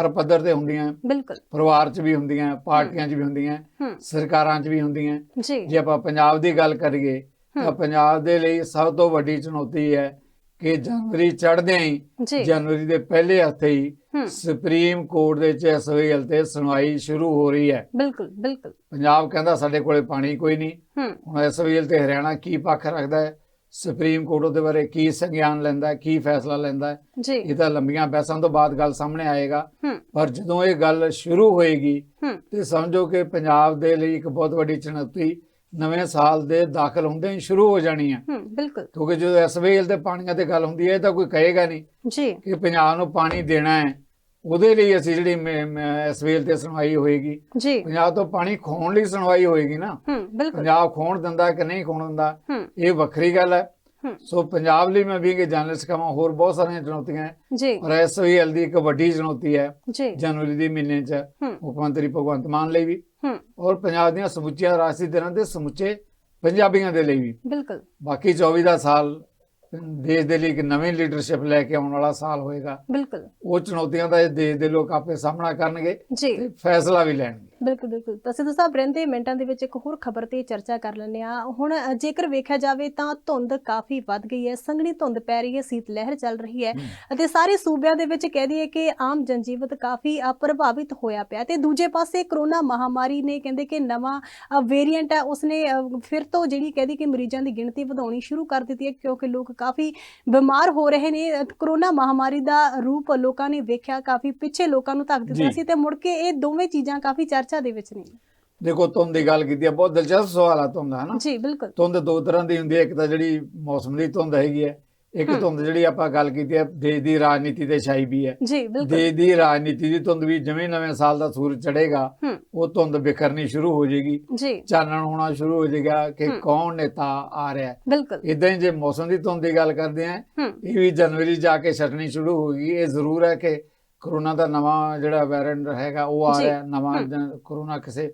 ਹਰ ਪੱਧਰ ਤੇ ਹੁੰਦੀਆਂ। ਬਿਲਕੁਲ। ਪਰਿਵਾਰ 'ਚ ਵੀ ਹੁੰਦੀਆਂ ਪਾਰਟੀਆਂ 'ਚ ਵੀ ਹੁੰਦੀਆਂ ਸਰਕਾਰਾਂ 'ਚ ਵੀ ਹੁੰਦੀਆਂ। ਜੀ। ਆਪਾਂ ਪੰਜਾਬ ਦੀ ਗੱਲ ਕਰੀਏ ਤਾਂ। ਪੰਜਾਬ ਦੇ ਲਈ ਸਭ ਤੋਂ ਵੱਡੀ ਚੁਣੌਤੀ ਹੈ ਕਿ ਜਨਵਰੀ ਚੜ੍ਹਦਿਆਂ ਹੀ ਜਨਵਰੀ ਦੇ ਪਹਿਲੇ ਹਫ਼ਤੇ ਹੀ ਸੁਪਰੀਮ ਕੋਰਟ ਦੇ ਵਿੱਚ ਐਸਓਐਲ ਤੇ ਸੁਣਵਾਈ ਸ਼ੁਰੂ ਹੋ ਰਹੀ ਹੈ। ਬਿਲਕੁਲ ਬਿਲਕੁਲ। ਪੰਜਾਬ ਕਹਿੰਦਾ ਸਾਡੇ ਕੋਲੇ ਪਾਣੀ ਕੋਈ ਨਹੀਂ। ਹੁਣ ਐਸਓਐਲ ਤੇ ਹਰਿਆਣਾ ਕੀ ਪੱਖ ਰੱਖਦਾ ਹੈ? ਸੁਪਰੀਮ ਕੋਰਟ ਉਹਦੇ ਬਾਰੇ ਕੀ ਸੰਗਿਆਨ ਲੈਂਦਾ ਕੀ ਫੈਸਲਾ ਲੈਂਦਾ ਜੀ। ਇਹ ਤਾਂ ਲੰਬੀਆਂ ਬਹਿਸਾਂ ਤੋਂ ਬਾਅਦ ਗੱਲ ਸਾਹਮਣੇ ਆਏਗਾ। ਪਰ ਜਦੋਂ ਇਹ ਗੱਲ ਸ਼ੁਰੂ ਹੋਏਗੀ ਤੇ ਸਮਝੋ ਕਿ ਪੰਜਾਬ ਦੇ ਲਈ ਇੱਕ ਬਹੁਤ ਵੱਡੀ ਚੁਣੌਤੀ ਨਵੇਂ ਸਾਲ ਦੇ ਦਾਖਲ ਹੁੰਦੇ ਹੀ ਸ਼ੁਰੂ ਹੋ ਜਾਣੀ ਹੈ। ਬਿਲਕੁਲ। ਕਿਉਂਕਿ ਜਦੋਂ ਐਸਵੇਲ ਤੇ ਪਾਣੀਆਂ ਤੇ ਗੱਲ ਹੁੰਦੀ ਹੈ ਇਹ ਤਾਂ ਕੋਈ ਕਹੇਗਾ ਨਹੀਂ ਜੀ। ਕਿ ਪੰਜਾਬ ਨੂੰ ਪਾਣੀ ਦੇਣਾ ਹੈ। ਉਹਦੇ ਲਈ ਅਸੀਂ ਜਿਹੜੀ ਐਸਵੇਲ ਤੇ ਸੁਣਵਾਈ ਹੋਏਗੀ। ਜੀ। ਪੰਜਾਬ ਤੋਂ ਪਾਣੀ ਖੋਣ ਲਈ ਸੁਣਵਾਈ ਹੋਏਗੀ ਨਾ। ਪੰਜਾਬ ਖੋਣ ਦਿੰਦਾ ਕਿ ਨਹੀਂ ਖੋਣ ਦਿੰਦਾ ਇਹ ਵੱਖਰੀ ਗੱਲ ਹੈ। ਸੋ ਪੰਜਾਬ ਲਈ ਮੈਂ ਵੀ ਕਿ ਜਰਨਲਿਸਟ ਕਹਾਂ ਹੋਰ ਬਹੁਤ ਸਾਰੀਆਂ ਚੁਣੌਤੀਆਂ ਹੈ। ਜੀ। ਪਰ ਐਸਵੇਲ ਦੀ ਇੱਕ ਵੱਡੀ ਚੁਣੌਤੀ ਹੈ ਜਨਵਰੀ ਦੇ ਮਹੀਨੇ 'ਚ ਮੁੱਖ ਮੰਤਰੀ ਭਗਵੰਤ ਮਾਨ ਲਈ ਵੀ। ਔਰ ਪੰਜਾਬ ਦੀਆਂ ਸਮੁੱਚੀਆਂ ਰਾਜਸੀ ਦਿਨਾਂ ਦੇ ਸਮੁੱਚੇ ਪੰਜਾਬੀਆਂ ਦੇ ਲਈ ਵੀ। ਬਿਲਕੁਲ। ਬਾਕੀ 24 ਦਾ ਸਾਲ ਦੇਸ਼ ਦੇ ਲਈ ਇੱਕ ਨਵੀਂ ਲੀਡਰਸ਼ਿਪ ਲੈ ਕੇ ਆਉਣ ਵਾਲਾ ਸਾਲ ਹੋਏਗਾ। ਬਿਲਕੁਲ। ਉਹ ਚੁਣੌਤੀਆਂ ਦਾ ਇਹ ਦੇਸ਼ ਦੇ ਲੋਕ ਆਪੇ ਸਾਹਮਣਾ ਕਰਨਗੇ ਜੀ। ਤੇ ਫੈਸਲਾ ਵੀ ਲੈਣਗੇ। ਬਿਲਕੁਲ ਬਿਲਕੁਲ। ਤਾਂ ਸਿੱਧੂ ਸਾਹਿਬ ਰਹਿੰਦੇ ਮਿੰਟਾਂ ਦੇ ਵਿੱਚ ਇੱਕ ਹੋਰ ਖਬਰ ਤੇ ਚਰਚਾ ਕਰ ਲੈਂਦੇ ਆ ਹੁਣ ਜੇਕਰ ਵੇਖਿਆ ਜਾਵੇ ਤਾਂ ਧੁੰਦ ਕਾਫੀ ਵੱਧ ਗਈ ਹੈ ਸੰਘਣੀ ਧੁੰਦ ਪੈ ਰਹੀ ਹੈ ਸੀਤ ਲਹਿਰ ਚੱਲ ਰਹੀ ਹੈ ਅਤੇ ਸਾਰੇ ਸੂਬਿਆਂ ਦੇ ਵਿੱਚ ਕਹਿ ਦਈਏ ਕਿ ਆਮ ਜਨਜੀਵਨ ਕਾਫੀ ਪ੍ਰਭਾਵਿਤ ਹੋਇਆ ਪਿਆ। ਤੇ ਦੂਜੇ ਪਾਸੇ ਕਰੋਨਾ ਮਹਾਮਾਰੀ ਨੇ ਕਹਿੰਦੇ ਕਿ ਨਵਾਂ ਵੇਰੀਐਂਟ ਹੈ ਉਸਨੇ ਫਿਰ ਤੋਂ ਜਿਹੜੀ ਕਹਿੰਦੀ ਕਿ ਮਰੀਜ਼ਾਂ ਦੀ ਗਿਣਤੀ ਵਧਾਉਣੀ ਸ਼ੁਰੂ ਕਰ ਦਿੱਤੀ ਹੈ ਕਿਉਂਕਿ ਲੋਕ ਕਾਫੀ ਬਿਮਾਰ ਹੋ ਰਹੇ ਨੇ। ਕਰੋਨਾ ਮਹਾਮਾਰੀ ਦਾ ਰੂਪ ਲੋਕਾਂ ਨੇ ਵੇਖਿਆ ਕਾਫੀ ਪਿੱਛੇ ਲੋਕਾਂ ਨੂੰ ਧੱਕ ਦਿੱਤਾ। ਸੀ ਤੇ ਮੁੜ ਕੇ ਇਹ ਦੋਵੇਂ ਚੀਜ਼ਾਂ ਕਾਫੀ ਚਰਚਾ ਦੇ ਵਿੱਚ ਨੇ ਦੇਖੋ ਧੁੰਦ ਦੀ ਗੱਲ ਕੀਤੀ ਹੈ ਬਹੁਤ ਦਿਲਚਸਪ ਸਵਾਲ ਆ ਧੁੰਦ ਹੈ ਨਾ ਜੀ ਬਿਲਕੁਲ। ਧੁੰਦ ਦੋ ਤਰ੍ਹਾਂ ਦੀ ਹੁੰਦੀ ਹੈ ਇੱਕ ਤਾਂ ਜਿਹੜੀ ਮੌਸਮ ਦੀ ਧੁੰਦ ਹੈਗੀ ਹੈ ਇੱਕ। ਧੁੰਦ ਜਿਹੜੀ ਆਪਾਂ ਗੱਲ ਕੀਤੀ ਹੈ ਦੇਸ਼ ਦੀ ਰਾਜਨੀਤੀ ਤੇ ਛਾਈ ਵੀ ਹੈ। ਜੀ ਬਿਲਕੁਲ। ਦੇਸ਼ ਦੀ ਰਾਜਨੀਤੀ ਦੀ ਧੁੰਦ ਵੀ ਜਿਵੇਂ ਨਵੇਂ ਸਾਲ ਦਾ ਸੂਰਜ ਚੜ੍ਹੇਗਾ ਹੂੰ। ਉਹ ਧੁੰਦ ਬਿਖਰਨੀ ਸ਼ੁਰੂ ਹੋ ਜਾਏਗੀ ਜੀ। ਚਾਨਣ ਹੋਣਾ ਸ਼ੁਰੂ ਹੋ ਜਾਏਗਾ ਕਿ। ਕੌਣ ਨੇਤਾ ਆ ਰਿਹਾ ਹੈ। ਬਿਲਕੁਲ। ਇਦਾਂ ਹੀ ਜੇ ਮੌਸਮ ਦੀ ਧੁੰਦ ਦੀ ਗੱਲ ਕਰਦੇ ਆਂ ਇਹ ਵੀ ਜਨਵਰੀ ਜਾ ਕੇ ਛਟਣੀ ਸ਼ੁਰੂ ਹੋਗੀ ਇਹ ਜ਼ਰੂਰ ਹੈ ਕਿ ਕਰੋਨਾ ਦਾ ਨਵਾਂ ਜਿਹੜਾ ਵੈਰੀਐਂਟ ਹੈਗਾ ਉਹ ਆ। ਰਿਹਾ ਨਵਾਂ ਕਰੋਨਾ ਕਿਸੇ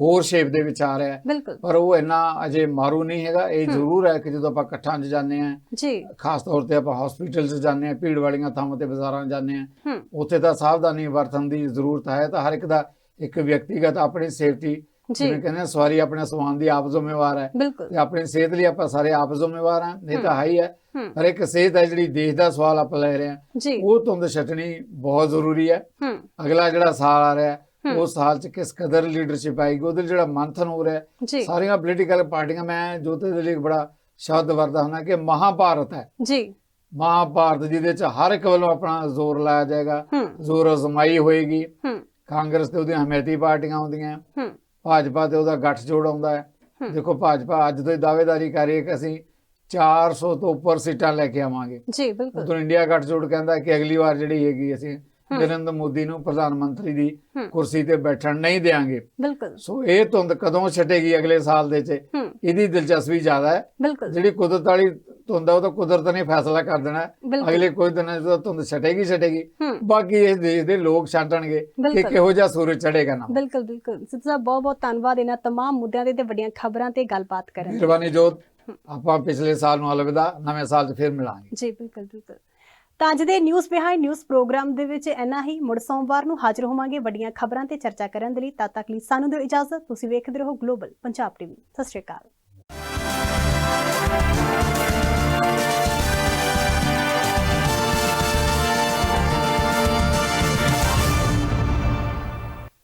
ਹੋਰ ਸ਼ੇਪ ਦੇ ਵਿੱਚ ਆ ਰਿਹਾ ਪਰ ਉਹ ਇੰਨਾ ਅਜੇ ਮਾਰੂ ਨਹੀਂ ਹੈਗਾ। ਇਹ। ਜ਼ਰੂਰ ਹੈ ਕਿ ਜਦੋਂ ਆਪਾਂ ਇਕੱਠਾਂ 'ਚ ਜਾਂਦੇ ਆਂ ਜੀ। ਖਾਸ ਤੌਰ ਤੇ ਆਪਾਂ ਹਸਪੀਟਲ 'ਚ ਜਾਂਦੇ ਆਂ ਭੀੜ ਵਾਲੀਆਂ ਥਾਵਾਂ ਤੇ ਬਾਜ਼ਾਰਾਂ 'ਚ ਜਾਂਦੇ ਆਂ ਉੱਥੇ ਤਾਂ ਸਾਵਧਾਨੀ ਵਰਤਣ ਦੀ ਜ਼ਰੂਰਤ ਹੈ। ਤਾਂ ਹਰ ਇੱਕ ਦਾ ਇੱਕ ਵਿਅਕਤੀਗਤ ਆਪਣੀ ਸੇਫਟੀ ਜਿਵੇਂ ਕਹਿੰਦੇ ਆ ਸਵਾਰੀ ਆਪਣੇ ਸਮਾਨ ਦੀ ਆਪ ਜ਼ਿੰਮੇਵਾਰ ਹੈ ਤੇ ਆਪਣੀ ਸਿਹਤ ਲਈ ਆਪਾਂ ਸਾਰੇ ਆਪ ਜ਼ਿੰਮੇਵਾਰ ਹਾਂ ਇਹ ਤਾਂ ਹਮ। ਹੈ ਪਰ ਇੱਕ ਸਿਹਤ ਹੈ ਜਿਹੜੀ ਦੇਸ਼ ਦਾ ਸਵਾਲ ਆਪਾਂ ਲੈ ਰਹੇ ਹਾਂ। ਉਹ ਧੁੰਦ ਛੱਟਣੀ ਬਹੁਤ ਜ਼ਰੂਰੀ ਹੈ। ਅਗਲਾ ਜਿਹੜਾ ਸਾਲ ਆ ਰਿਹਾ। ਉਸ ਸਾਲ 'ਚ ਕਿਸ ਕਦਰ ਲੀਡਰਸ਼ਿਪ ਆਏਗੀ ਉਹਦੇ ਜਿਹੜਾ ਮੰਥਨ ਹੋ ਰਿਹਾ ਸਾਰੀਆਂ ਪੋਲੀਟੀਕਲ ਪਾਰਟੀਆਂ ਮੈਂ ਜੋਤੇ ਦੇ ਲਈ ਬੜਾ ਸ਼ਬਦ ਵਰਦਾ ਹੁੰਦਾ ਕਿ ਮਹਾਭਾਰਤ ਹੈ। ਜੀ। ਮਹਾਭਾਰਤ ਜਿਹਦੇ 'ਚ ਹਰ ਇੱਕ ਵੱਲੋਂ ਆਪਣਾ ਜ਼ੋਰ ਲਾਇਆ ਜਾਏਗਾ। ਜ਼ੋਰ ਅਜ਼ਮਾਈ ਹੋਏਗੀ। ਕਾਂਗਰਸ ਤੇ ਉਹਦੀਆਂ ਹਮਾਇਤੀ ਪਾਰਟੀਆਂ ਹੁੰਦੀਆਂ। ਭਾਜਪਾ ਤੇ ਉਹਦਾ ਗੱਠਜੋੜ ਆਉਂਦਾ ਹੈ। ਦੇਖੋ ਭਾਜਪਾ ਅੱਜ ਤੋਂ ਹੀ ਦਾਅਵੇਦਾਰੀ ਕਰ ਰਹੀ ਹੈ ਕਿ ਅਸੀਂ 400 ਤੋਂ ਉੱਪਰ ਸੀਟਾਂ ਲੈ ਕੇ ਆਵਾਂਗੇ। ਜੀ ਬਿਲਕੁਲ। ਉਦੋਂ ਇੰਡੀਆ ਗੱਠਜੋੜ ਕਹਿੰਦਾ ਕਿ ਅਗਲੀ ਵਾਰ ਜਿਹੜੀ ਹੈਗੀ ਅਸੀਂ। ਨਰਿੰਦਰ ਮੋਦੀ ਨੂੰ ਪ੍ਰਧਾਨ ਮੰਤਰੀ ਦੀ। ਕੁਰਸੀ ਤੇ ਬੈਠਣ ਨਹੀਂ ਦੇਵਾਂਗੇ ਬਿਲਕੁਲ। ਸੋ ਇਹ ਧੁੰਦ ਕਦੋਂ ਛਟੇਗੀ ਅਗਲੇ ਸਾਲ ਦੇ ਚ ਇਹਦੀ ਦਿਲਚਸਪੀ ਜ਼ਿਆਦਾ ਹੈ। ਜਿਹੜੀ ਕੁਦਰਤ ਵਾਲੀ ਧੁੰਦ ਉਹ ਤਾਂ ਕੁਦਰਤ ਨੇ ਫੈਸਲਾ ਕਰ ਦੇਣਾ। ਅਗਲੇ ਕੁਝ ਦਿਨਾਂ ਜਦੋਂ ਧੁੰਦ ਛਟੇਗੀ ਛਟੇਗੀ। ਬਾਕੀ ਇਹ ਦੇਸ਼ ਦੇ ਲੋਕ ਛਾਂਟਣਗੇ ਕਿ। ਕਿਹੋ ਜਿਹਾ ਸੂਰਜ ਚੜੇਗਾ ਨਾ। ਬਿਲਕੁਲ ਬਿਲਕੁਲ। ਸਿੱਧੂ ਸਾਹਿਬ ਬਹੁਤ ਬਹੁਤ ਧੰਨਵਾਦ ਇਹਨਾਂ ਤਮਾਮ ਮੁੱਦਿਆਂ ਤੇ ਤੇ ਵੱਡੀਆਂ ਖਬਰਾਂ ਤੇ ਗੱਲਬਾਤ ਕਰਨ ਲਈ। ਮਿਹਰਬਾਨੀ ਜੋਤ। ਆਪਾਂ ਪਿਛਲੇ ਸਾਲ ਨੂੰ ਅਲਵਿਦਾ ਨਵੇਂ ਸਾਲ 'ਚ ਫਿਰ ਮਿਲਾਂਗੇ। ਜੀ ਬਿਲਕੁਲ ਬਿਲਕੁਲ। ਤਾਂ ਅੱਜ ਦੇ ਨਿਊਜ਼ ਬਿਹਾਈਂਡ ਨਿਊਜ਼ ਪ੍ਰੋਗਰਾਮ ਦੇ ਵਿੱਚ ਇੰਨਾ ਹੀ। ਮੁੜ ਸੋਮਵਾਰ ਨੂੰ ਹਾਜ਼ਰ ਹੋਵਾਂਗੇ ਵੱਡੀਆਂ ਖਬਰਾਂ ਤੇ ਚਰਚਾ ਕਰਨ ਦੇ ਲਈ। ਤਦ ਤੱਕ ਲਈ ਸਾਨੂੰ ਦਿਓ ਇਜਾਜ਼ਤ। ਤੁਸੀਂ ਵੇਖਦੇ ਰਹੋ ਗਲੋਬਲ ਪੰਜਾਬ ਟੀਵੀ ਸਤਿ ਸ਼੍ਰੀ ਅਕਾਲ।